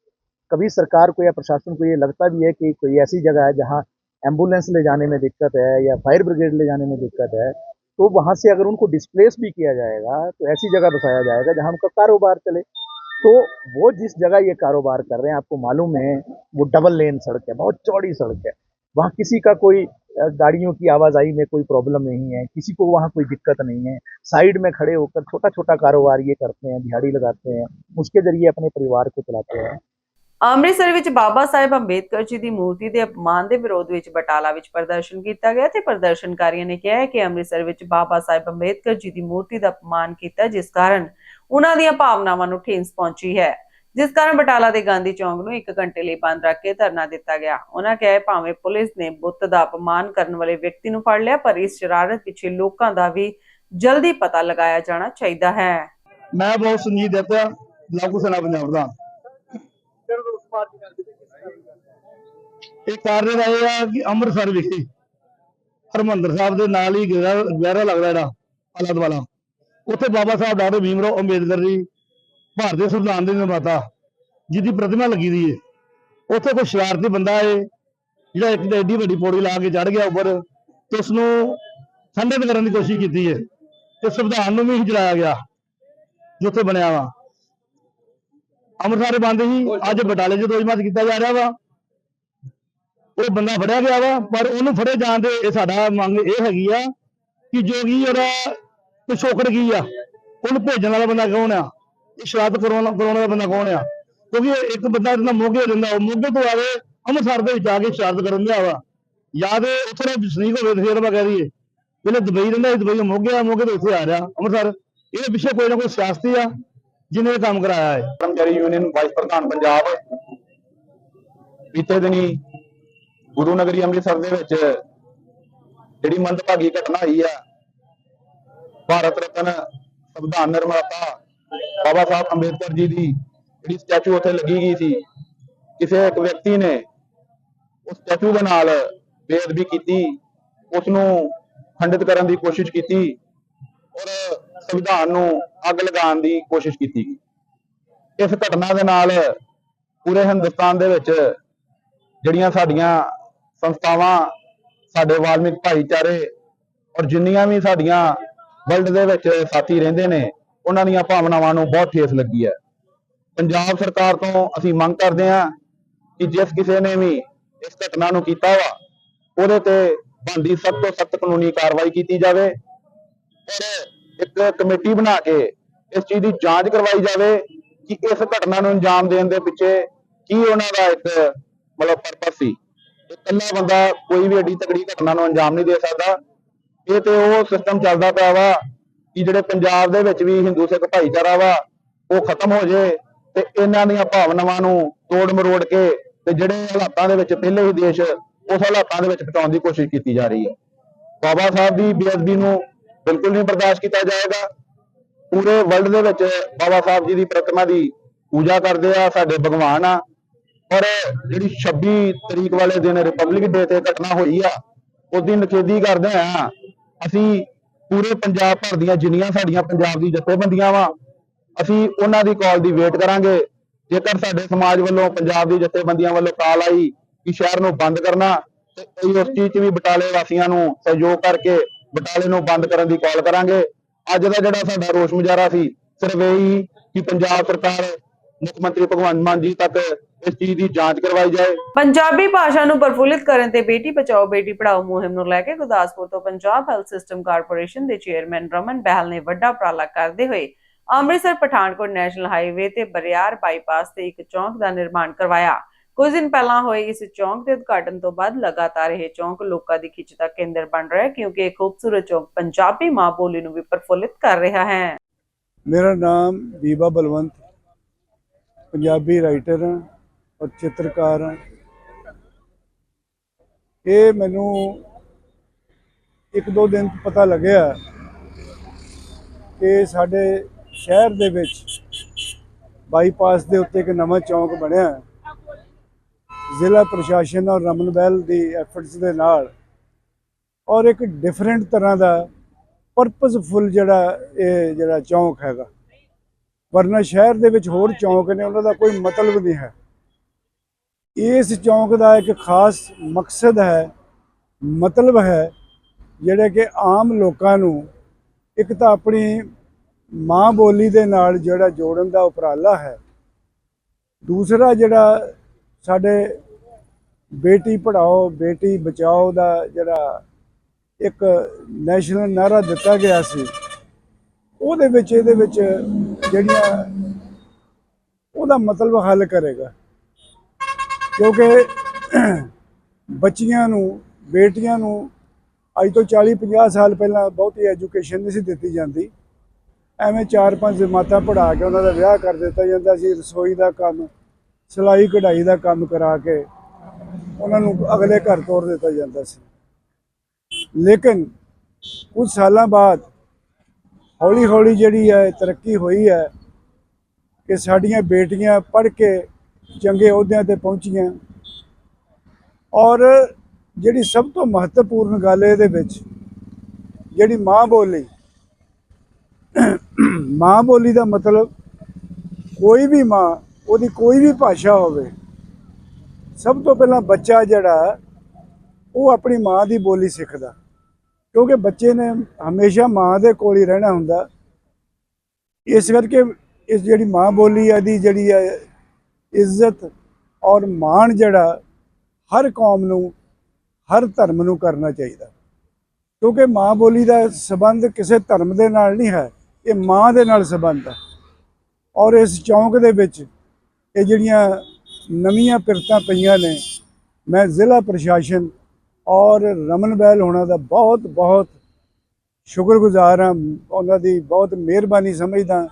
कभी सरकार को या प्रशासन को ये लगता भी है कि कोई ऐसी जगह है जहाँ एंबुलेंस ले जाने में दिक्कत है या फायर ब्रिगेड ले जाने में दिक्कत है तो वहाँ से अगर उनको डिस्प्लेस भी किया जाएगा तो ऐसी जगह बसाया जाएगा जहाँ उनका कारोबार चले। तो वो जिस जगह ये कारोबार कर रहे हैं, आपको मालूम है, वो डबल लेन सड़क है, बहुत चौड़ी सड़क है। वहाँ किसी का कोई गाड़ियों की आवाजाही में कोई प्रॉब्लम नहीं है, किसी को वहाँ कोई दिक्कत नहीं है। साइड में खड़े होकर छोटा छोटा कारोबार ये करते हैं, दिहाड़ी लगाते हैं, उसके ज़रिए अपने परिवार को चलाते हैं। ਅੰਮ੍ਰਿਤਸਰ ਵਿੱਚ ਬਾਬਾ ਸਾਹਿਬ ਅੰਬੇਦਕਰ ਜੀ ਦੀ ਮੂਰਤੀ ਦੇ ਅਪਮਾਨ ਦੇ ਵਿਰੋਧ ਵਿੱਚ ਬਟਾਲਾ ਵਿੱਚ ਪ੍ਰਦਰਸ਼ਨ ਕੀਤਾ ਗਿਆ ਤੇ ਪ੍ਰਦਰਸ਼ਨਕਾਰੀਆਂ ਨੇ ਕਿਹਾ ਕਿ ਅੰਮ੍ਰਿਤਸਰ ਵਿੱਚ ਬਾਬਾ ਸਾਹਿਬ ਅੰਬੇਦਕਰ ਜੀ ਦੀ ਮੂਰਤੀ ਦਾ ਅਪਮਾਨ ਕੀਤਾ, ਜਿਸ ਕਾਰਨ ਉਹਨਾਂ ਦੀਆਂ ਭਾਵਨਾਵਾਂ ਨੂੰ ਠੇਸ ਪਹੁੰਚੀ ਹੈ। ਜਿਸ ਕਾਰਨ ਬਟਾਲਾ ਦੇ ਗਾਂਧੀ ਚੌਂਕ ਨੂੰ 1 ਘੰਟੇ ਲਈ ਬੰਦ ਰੱਖ ਕੇ ਧਰਨਾ ਦਿੱਤਾ ਗਿਆ। ਉਹਨਾਂ ਕਿਹਾ ਭਾਵੇਂ ਪੁਲਿਸ ਨੇ ਬੁੱਤ ਦਾ ਅਪਮਾਨ ਕਰਨ ਵਾਲੇ ਵਿਅਕਤੀ ਨੂੰ ਫੜ ਲਿਆ, ਪਰ ਇਸ ਸ਼ਰਾਰਤ ਪਿੱਛੇ ਲੋਕਾਂ ਦਾ ਵੀ ਜਲਦੀ ਪਤਾ ਲਗਾਇਆ ਜਾਣਾ ਚਾਹੀਦਾ ਹੈ। ਮੈਂ ਬਹੁਤ ਸੁਨੀਤ ਦਿੱਤਾ ਲਾਗੂ ਸਨਾ ਪੰਜਾਬ ਦਾ। ਇਹ ਕਾਰਨ ਇਹ ਆ ਕਿ ਅੰਮ੍ਰਿਤਸਰ ਵਿਖੇ ਹਰਮੰਦਰ ਸਾਹਿਬ ਦੇ ਨਾਲ ਹੀ ਗਹਿਰਾ ਲੱਗਦਾ ਜਿਹੜਾ ਆਲਾ ਦੁਆਲਾ ਉੱਥੇ ਬਾਬਾ ਸਾਹਿਬ ਡਾਕਟਰ ਭੀਮਰਾਓ ਅੰਬੇਦਕਰ ਜੀ ਭਾਰਤੀ ਸੰਵਿਧਾਨ ਦੇ ਨਿਰਮਾਤਾ ਜਿਹਦੀ ਪ੍ਰਤਿਮਾ ਲੱਗੀ ਦੀ ਹੈ ਉੱਥੇ ਕੋਈ ਸ਼ਰਾਰਤੀ ਬੰਦਾ ਹੈ ਜਿਹੜਾ ਇੱਕ ਐਡੀ ਵੱਡੀ ਪੌੜੀ ਲਾ ਕੇ ਚੜ ਗਿਆ ਉੱਪਰ ਤੇ ਉਸ ਨੂੰ ਖੰਡਿਤ ਕਰਨ ਦੀ ਕੋਸ਼ਿਸ਼ ਕੀਤੀ ਹੈ ਤੇ ਸੰਵਿਧਾਨ ਨੂੰ ਵੀ ਜਲਾਇਆ ਗਿਆ ਜਿੱਥੇ ਬਣਿਆ ਵਾ। ਅੰਮ੍ਰਿਤਸਰ ਬੰਦ ਸੀ। ਅੱਜ ਬਟਾਲੇ 'ਚ ਦੋਜਮਾਤ ਕੀਤਾ ਜਾ ਰਿਹਾ ਵਾ। ਉਹ ਬੰਦਾ ਫੜਿਆ ਗਿਆ ਵਾ ਪਰ ਉਹਨੂੰ ਫੜੇ ਜਾਣ ਦੇ ਇਹ ਸਾਡਾ ਮੰਗ ਇਹ ਹੈਗੀ ਆ ਕਿ ਜੋ ਕੀ ਉਹਦਾ ਪਿਛੋਕੜ ਕੀ ਆ ਉਹਨੂੰ ਭੇਜਣ ਵਾਲਾ ਬੰਦਾ ਕੌਣ ਆ? ਇਹ ਸ਼ਰਾਰਤ ਕਰਾਉਣ ਕਰਾਉਣ ਵਾਲਾ ਬੰਦਾ ਕੌਣ ਆ? ਕਿਉਂਕਿ ਇਹ ਇੱਕ ਬੰਦਾ ਜਿਹੜਾ ਮੋਗੇ ਰਹਿੰਦਾ ਉਹ ਮੋਗੇ ਤੋਂ ਆਵੇ ਅੰਮ੍ਰਿਤਸਰ ਦੇ ਵਿੱਚ ਆ ਕੇ ਸ਼ਰਾਰਤ ਕਰਨ ਲਿਆ ਵਾ। ਯਾਦ ਉੱਥੇ ਦਾ ਵਸਨੀਕ ਹੋਵੇ ਤੇ ਫਿਰ ਆਪਾਂ ਕਹਿ ਦਈਏ। ਪਹਿਲੇ ਦੁਬਈ ਰਹਿੰਦਾ ਦੁਬਈ ਤੋਂ ਮੋਗੇ ਆ ਮੋਗੇ ਤੋਂ ਇੱਥੇ ਆ ਰਿਹਾ ਅੰਮ੍ਰਿਤਸਰ। ਇਹਦੇ ਪਿੱਛੇ ਕੋਈ ਨਾ ਕੋਈ ਸਿਆਸਤੀ ਆ। ਜਿਹਨੇ ਇਹ ਕੰਮ ਕਰਾਇਆ ਹੈ। ਕਰਮਚਾਰੀ ਯੂਨੀਅਨ ਵਾਈਸ ਪ੍ਰਧਾਨ ਪੰਜਾਬ ਬੀਤੇ ਦਿਨੀ ਗੁਰੂ ਨਗਰੀ ਅੰਮ੍ਰਿਤਸਰ ਦੇ ਵਿੱਚ ਜਿਹੜੀ ਮੰਦਭਾਗੀ ਘਟਨਾ ਹੋਈ ਆ, ਭਾਰਤ ਰਤਨ ਸੰਵਿਧਾਨ ਨਿਰਮਾਤਾ ਬਾਬਾ ਸਾਹਿਬ ਅੰਬੇਦਕਰ ਜੀ ਦੀ ਜਿਹੜੀ ਸਟੈਚੂ ਉੱਥੇ ਲੱਗੀ ਗਈ ਸੀ, ਕਿਸੇ ਇੱਕ ਵਿਅਕਤੀ ਨੇ ਉਸ ਸਟੈਚੂ ਦੇ ਨਾਲ ਬੇਅਦਬੀ ਕੀਤੀ ਉਸ ਨੂੰ ਖੰਡਿਤ ਕਰਨ ਦੀ ਕੋਸ਼ਿਸ਼ ਕੀਤੀ ਔਰ ਸੰਵਿਧਾਨ ਨੂੰ ਅੱਗ ਲਗਾਉਣ ਦੀ ਕੋਸ਼ਿਸ਼ ਕੀਤੀ ਗਈ। ਇਸ ਘਟਨਾ ਦੇ ਨਾਲ ਪੂਰੇ ਹਿੰਦੁਸਤਾਨ ਦੇ ਵਿੱਚ ਜਿਹੜੀਆਂ ਸਾਡੀਆਂ ਸੰਸਥਾਵਾਂ, ਸਾਡੇ ਵਾਲਮਿਕ ਭਾਈਚਾਰੇ ਔਰ ਜਿੰਨੀਆਂ ਵੀ ਸਾਡੀਆਂ ਵਰਲਡ ਦੇ ਵਿੱਚ ਸਾਥੀ ਰਹਿੰਦੇ ਨੇ, ਉਹਨਾਂ ਦੀਆਂ ਭਾਵਨਾਵਾਂ ਨੂੰ ਬਹੁਤ ਠੇਸ ਲੱਗੀ ਹੈ। ਪੰਜਾਬ ਸਰਕਾਰ ਤੋਂ ਅਸੀਂ ਮੰਗ ਕਰਦੇ ਹਾਂ ਕਿ ਜਿਸ ਕਿਸੇ ਨੇ ਵੀ ਇਸ ਘਟਨਾ ਨੂੰ ਕੀਤਾ ਵਾ, ਉਹਦੇ ਤੇ ਬਣਦੀ ਸਖਤ ਤੋਂ ਸਖਤ ਕਾਨੂੰਨੀ ਕਾਰਵਾਈ ਕੀਤੀ ਜਾਵੇ। ਔਰ ਇੱਕ ਕਮੇਟੀ ਬਣਾ ਕੇ ਇਸ ਚੀਜ਼ ਦੀ ਜਾਂਚ ਕਰਵਾਈ ਜਾਵੇ ਕਿ ਇਸ ਘਟਨਾ ਨੂੰ ਅੰਜਾਮ ਦੇਣ ਦੇ ਪਿੱਛੇ ਕੀ ਉਹਨਾਂ ਦਾ ਇੱਕ ਮਤਲਬ ਪਰਪਸ ਸੀ। ਇਕੱਲਾ ਬੰਦਾ ਕੋਈ ਵੀ ਏਡੀ ਤਕੜੀ ਘਟਨਾ ਨੂੰ ਅੰਜਾਮ ਨਹੀਂ ਦੇ ਸਕਦਾ। ਇਹ ਤੇ ਉਹ ਸਿਸਟਮ ਚੱਲਦਾ ਪਿਆ ਵਾ ਕਿ ਜਿਹੜੇ ਪੰਜਾਬ ਦੇ ਵਿੱਚ ਵੀ ਹਿੰਦੂ ਸਿੱਖ ਭਾਈਚਾਰਾ ਵਾ, ਉਹ ਖਤਮ ਹੋ ਜੇ ਤੇ ਇਹਨਾਂ ਦੀਆਂ ਭਾਵਨਾਵਾਂ ਨੂੰ ਤੋੜ ਮਰੋੜ ਕੇ ਤੇ ਜਿਹੜੇ ਹਾਲਾਤਾਂ ਦੇ ਵਿੱਚ ਪਹਿਲੇ ਹੀ ਦੇਸ਼ ਉਸ ਹਾਲਾਤਾਂ ਦੇ ਵਿੱਚ ਪਹੁੰਚਾਉਣ ਦੀ ਕੋਸ਼ਿਸ਼ ਕੀਤੀ ਜਾ ਰਹੀ ਹੈ। ਬਾਬਾ ਸਾਹਿਬ ਦੀ ਬੇਅਦਬੀ ਨੂੰ ਬਿਲਕੁਲ ਨਹੀਂ ਬਰਦਾਸ਼ਤ ਕੀਤਾ ਜਾਏਗਾ। ਪੂਰੇ ਵਰਲਡ ਦੇ ਵਿੱਚ ਬਾਬਾ ਸਾਹਿਬ ਜੀ ਦੀ ਪ੍ਰਤਿਮਾ ਦੀ ਪੂਜਾ ਕਰਦੇ ਆ, ਸਾਡੇ ਭਗਵਾਨ ਆ। ਔਰ ਜਿਹੜੀ 26 ਤਰੀਕ ਵਾਲੇ ਦਿਨ ਰਿਪਬਲਿਕ ਡੇ ਤੇ ਘਟਨਾ ਹੋਈ ਆ ਉਹਦੀ ਨਿਖੇਧੀ ਕਰਦੇ ਆ। ਅਸੀਂ ਪੂਰੇ ਪੰਜਾਬ ਭਰ ਦੀਆਂ ਜਿੰਨੀਆਂ ਸਾਡੀਆਂ ਪੰਜਾਬ ਦੀ ਜਥੇਬੰਦੀਆਂ ਵਾ, ਅਸੀਂ ਉਹਨਾਂ ਦੀ ਕਾਲ ਦੀ ਵੇਟ ਕਰਾਂਗੇ। ਜੇਕਰ ਸਾਡੇ ਸਮਾਜ ਵੱਲੋਂ, ਪੰਜਾਬ ਦੀ ਜਥੇਬੰਦੀਆਂ ਵੱਲੋਂ ਕਾਲ ਆਈ ਕਿ ਸ਼ਹਿਰ ਨੂੰ ਬੰਦ ਕਰਨਾ, ਤੇ ਉਸ ਚੀਜ਼ 'ਚ ਵੀ ਬਟਾਲੇ ਵਾਸੀਆਂ ਨੂੰ ਸਹਿਯੋਗ ਕਰਕੇ ਬਟਾਲੇ ਨੂੰ ਬੰਦ ਕਰਨ ਦੀ ਕਾਲ ਕਰਾਂਗੇ। ਅੱਜ ਦਾ ਜਿਹੜਾ ਸਾਡਾ ਰੋਸ ਮੁਜ਼ਾਹਰਾ ਸੀ, ਸਿਰਫ ਇਹ ਕਿ ਪੰਜਾਬ ਸਰਕਾਰ, ਮੁੱਖ ਮੰਤਰੀ ਭਗਵੰਤ ਮਾਨ ਜੀ ਤੱਕ ਇਸ ਚੀਜ਼ ਦੀ ਜਾਂਚ ਕਰਵਾਈ ਜਾਏ। ਪੰਜਾਬੀ ਭਾਸ਼ਾ ਨੂੰ ਪ੍ਰਫੁੱਲਿਤ ਕਰਨ ਤੇ ਬੇਟੀ ਬਚਾਓ, ਬੇਟੀ ਪੜਾਓ ਮੁਹਿੰਮ ਨੂੰ ਲੈ ਕੇ ਗੁਰਦਾਸਪੁਰ ਤੋਂ ਪੰਜਾਬ ਹੈਲਥ ਸਿਸਟਮ ਕਾਰਪੋਰੇਸ਼ਨ ਦੇ ਚੇਅਰਮੈਨ ਰਮਨ ਬਹਿਲ ਨੇ ਵੱਡਾ ਉਪਰਾਲਾ ਕਰਦੇ ਹੋਏ ਅੰਮ੍ਰਿਤਸਰ ਪਠਾਨਕੋਟ ਨੈਸ਼ਨਲ ਹਾਈਵੇ ਤੇ ਬਰਿਆਰ ਬਾਈਪਾਸ ਤੇ ਇੱਕ ਚੌਂਕ ਦਾ ਨਿਰਮਾਣ ਕਰਵਾਇਆ। ਕੁਝ ਦਿਨ ਪਹਿਲਾਂ ਹੋਏ ਇਸ ਚੌਂਕ ਦੇ ਉਦਘਾਟਨ ਤੋਂ ਬਾਅਦ ਲਗਾਤਾਰ ਇਹ ਚੌਂਕ ਲੋਕਾਂ ਦੀ ਖਿੱਚ ਦਾ ਕੇਂਦਰ ਬਣ ਰਿਹਾ ਹੈ, ਕਿਉਂਕਿ ਇਹ ਖੂਬਸੂਰਤ ਚੌਂਕ ਪੰਜਾਬੀ ਮਾਂ ਬੋਲੀ ਨੂੰ ਵੀ ਪ੍ਰਫੁੱਲਿਤ ਕਰ ਰਿਹਾ ਹੈ ਮੇਰਾ ਨਾਮ ਦੀਵਾ ਬਲਵੰਤ, ਪੰਜਾਬੀ ਰਾਈਟਰ ਹਾਂ ਔਰ ਚਿੱਤਰਕਾਰ ਹਾਂ ਇਹ ਮੈਨੂੰ ਇੱਕ ਦੋ ਦਿਨ ਪਤਾ ਲੱਗਿਆ ਕਿ ਸਾਡੇ ਸ਼ਹਿਰ ਦੇ ਵਿੱਚ ਬਾਈਪਾਸ ਦੇ ਉੱਤੇ ਇੱਕ ਨਵਾਂ ਚੌਂਕ ਬਣਿਆ ਹੈ। ਜ਼ਿਲ੍ਹਾ ਪ੍ਰਸ਼ਾਸਨ ਔਰ ਰਮਨ ਬਹਿਲ ਦੀ ਐਫਰਟਸ ਦੇ ਨਾਲ ਔਰ ਇੱਕ ਡਿਫਰੈਂਟ ਤਰ੍ਹਾਂ ਦਾ ਪਰਪਸਫੁਲ ਜਿਹੜਾ ਇਹ ਜਿਹੜਾ ਚੌਂਕ ਹੈਗਾ। ਵਰਨਾ ਸ਼ਹਿਰ ਦੇ ਵਿੱਚ ਹੋਰ ਚੌਂਕ ਨੇ, ਉਹਨਾਂ ਦਾ ਕੋਈ ਮਤਲਬ ਨਹੀਂ ਹੈ। ਇਸ ਚੌਂਕ ਦਾ ਇੱਕ ਖਾਸ ਮਕਸਦ ਹੈ, ਮਤਲਬ ਹੈ ਜਿਹੜੇ ਕਿ ਆਮ ਲੋਕਾਂ ਨੂੰ ਇੱਕ ਤਾਂ ਆਪਣੀ ਮਾਂ ਬੋਲੀ ਦੇ ਨਾਲ ਜਿਹੜਾ ਜੋੜਨ ਦਾ ਉਪਰਾਲਾ ਹੈ। ਦੂਸਰਾ ਜਿਹੜਾ ਸਾਡੇ ਬੇਟੀ ਪੜਾਓ ਬੇਟੀ ਬਚਾਓ ਦਾ ਜਿਹੜਾ ਇੱਕ ਨੈਸ਼ਨਲ ਨਾਰਾ ਦਿੱਤਾ ਗਿਆ ਸੀ, ਉਹਦੇ ਵਿੱਚ, ਇਹਦੇ ਵਿੱਚ ਜਿਹੜੀਆਂ ਉਹਦਾ ਮਤਲਬ ਹੱਲ ਕਰੇਗਾ। ਕਿਉਂਕਿ ਬੱਚੀਆਂ ਨੂੰ, ਬੇਟੀਆਂ ਨੂੰ ਅੱਜ ਤੋਂ 40 50 ਸਾਲ ਪਹਿਲਾਂ ਬਹੁਤੀ ਐਜੂਕੇਸ਼ਨ ਨਹੀਂ ਸੀ ਦਿੱਤੀ ਜਾਂਦੀ। ਐਵੇਂ ਚਾਰ ਪੰਜ ਜਮਾਤਾਂ ਪੜ੍ਹਾ ਕੇ ਉਹਨਾਂ ਦਾ ਵਿਆਹ ਕਰ ਦਿੱਤਾ ਜਾਂਦਾ ਸੀ, ਰਸੋਈ ਦਾ ਕੰਮ ਸਿਲਾਈ ਕਢਾਈ ਦਾ ਕੰਮ ਕਰਾ ਕੇ ਉਹਨਾਂ ਨੂੰ ਅਗਲੇ ਘਰ ਤੋਰ ਦਿੱਤਾ ਜਾਂਦਾ ਸੀ। ਲੇਕਿਨ ਕੁਝ ਸਾਲਾਂ ਬਾਅਦ ਹੌਲੀ ਹੌਲੀ ਜਿਹੜੀ ਹੈ, ਤਰੱਕੀ ਹੋਈ ਹੈ ਕਿ ਸਾਡੀਆਂ ਬੇਟੀਆਂ ਪੜ੍ਹ ਕੇ ਚੰਗੇ ਅਹੁਦਿਆਂ ਤੇ ਪਹੁੰਚੀਆਂ। ਔਰ ਜਿਹੜੀ ਸਭ ਤੋਂ ਮਹੱਤਵਪੂਰਨ ਗੱਲ ਇਹਦੇ ਵਿੱਚ, ਜਿਹੜੀ ਮਾਂ ਬੋਲੀ ਮਾਂ ਬੋਲੀ ਦਾ ਮਤਲਬ ਕੋਈ ਵੀ ਮਾਂ ਉਹਦੀ ਕੋਈ ਵੀ ਭਾਸ਼ਾ ਹੋਵੇ, ਸਭ ਤੋਂ ਪਹਿਲਾਂ ਬੱਚਾ ਜਿਹੜਾ, ਉਹ ਆਪਣੀ ਮਾਂ ਦੀ ਬੋਲੀ ਸਿੱਖਦਾ। ਕਿਉਂਕਿ ਬੱਚੇ ਨੇ ਹਮੇਸ਼ਾ ਮਾਂ ਦੇ ਕੋਲ ਹੀ ਰਹਿਣਾ ਹੁੰਦਾ। ਇਸ ਕਰਕੇ ਇਸ ਜਿਹੜੀ ਮਾਂ ਬੋਲੀ ਹੈ ਦੀ ਜਿਹੜੀ ਹੈ ਇੱਜ਼ਤ ਔਰ ਮਾਣ ਜਿਹੜਾ, ਹਰ ਕੌਮ ਨੂੰ, ਹਰ ਧਰਮ ਨੂੰ ਕਰਨਾ ਚਾਹੀਦਾ। ਕਿਉਂਕਿ ਮਾਂ ਬੋਲੀ ਦਾ ਸਬੰਧ ਕਿਸੇ ਧਰਮ ਦੇ ਨਾਲ ਨਹੀਂ ਹੈ, ਇਹ ਮਾਂ ਦੇ ਨਾਲ ਸਬੰਧ ਹੈ ਔਰ ਇਸ ਚੌਂਕ ਦੇ ਵਿੱਚ ਇਹ ਜਿਹੜੀਆਂ ਨਵੀਆਂ ਪਿਰਤਾਂ ਪਈਆਂ ਨੇ, ਮੈਂ ਜ਼ਿਲ੍ਹਾ ਪ੍ਰਸ਼ਾਸਨ ਔਰ ਰਮਨ ਬੈਲ ਹੋਣਾ ਦਾ ਬਹੁਤ ਬਹੁਤ ਸ਼ੁਕਰਗੁਜ਼ਾਰ ਹਾਂ। ਉਹਨਾਂ ਦੀ ਬਹੁਤ ਮਿਹਰਬਾਨੀ ਸਮਝਦਾ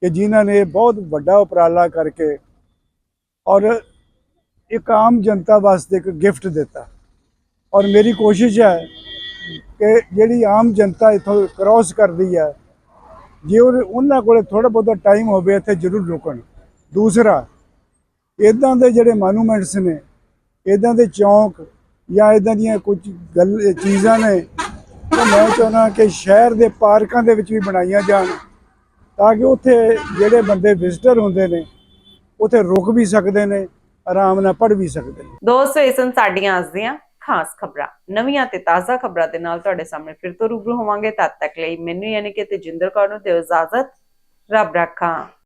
ਕਿ ਜਿਨ੍ਹਾਂ ਨੇ ਬਹੁਤ ਵੱਡਾ ਉਪਰਾਲਾ ਕਰਕੇ ਔਰ ਇੱਕ ਆਮ ਜਨਤਾ ਵਾਸਤੇ ਇੱਕ ਗਿਫਟ ਦਿੱਤਾ। ਔਰ ਮੇਰੀ ਕੋਸ਼ਿਸ਼ ਹੈ ਕਿ ਜਿਹੜੀ ਆਮ ਜਨਤਾ ਇਥੋਂ ਕ੍ਰਾਸ ਕਰਦੀ ਹੈ, ਜੇ ਉਹ- ਉਹਨਾਂ ਕੋਲੇ ਥੋੜਾ ਬਹੁਤਾ ਟਾਈਮ ਹੋਵੇ, ਇੱਥੇ ਜ਼ਰੂਰ ਰੁਕਣ। ਦੂਸਰਾ ਇਦਾਂ ਦੇ ਜਿਹੜੇ ਮੋਨੂਮੈਂਟਸ ਨੇ ਇਦਾਂ ਦੇ ਚੌਂਕ ਜਾਂ ਇਦਾਂ ਦੀਆਂ ਕੁਝ ਗੱਲ, ਚੀਜ਼ਾਂ ਨੇ ਉਹ ਮੈਂ ਚਾਹੁੰਦਾ ਕਿ ਸ਼ਹਿਰ ਦੇ ਪਾਰਕਾਂ ਦੇ ਵਿੱਚ ਵੀ ਬਣਾਈਆਂ ਜਾਣ, ਤਾਂ ਕਿ ਉੱਥੇ ਜਿਹੜੇ ਬੰਦੇ ਵਿਜ਼ਿਟਰ ਹੁੰਦੇ ਨੇ, ਉੱਥੇ ਰੁਕ ਵੀ ਸਕਦੇ ਨੇ, ਆਰਾਮ ਨਾਲ ਪੜ੍ਹ ਵੀ ਸਕਦੇ ਨੇ। ਦੋਸਤੋ ਇਹ ਸਨ ਸਾਡੀਆਂ ਅੱਜ ਦੀਆਂ ਖਾਸ ਖਬਰਾਂ, ਨਵੀਆਂ ਤੇ ਤਾਜ਼ਾ ਖਬਰਾਂ ਦੇ ਨਾਲ ਤੁਹਾਡੇ ਸਾਹਮਣੇ ਫਿਰ ਤੋਂ ਰੂਬਰੂ ਹੋਵਾਂਗੇ। ਤਦ ਤੱਕ ਲਈ ਮੈਨੂੰ ਯਾਨੀ ਕਿ ਤੇਜਿੰਦਰ ਕੌਰ ਨੂੰ ਦਿਓ ਇਜਾਜ਼ਤ। ਰੱਬ ਰੱਖਾਂ।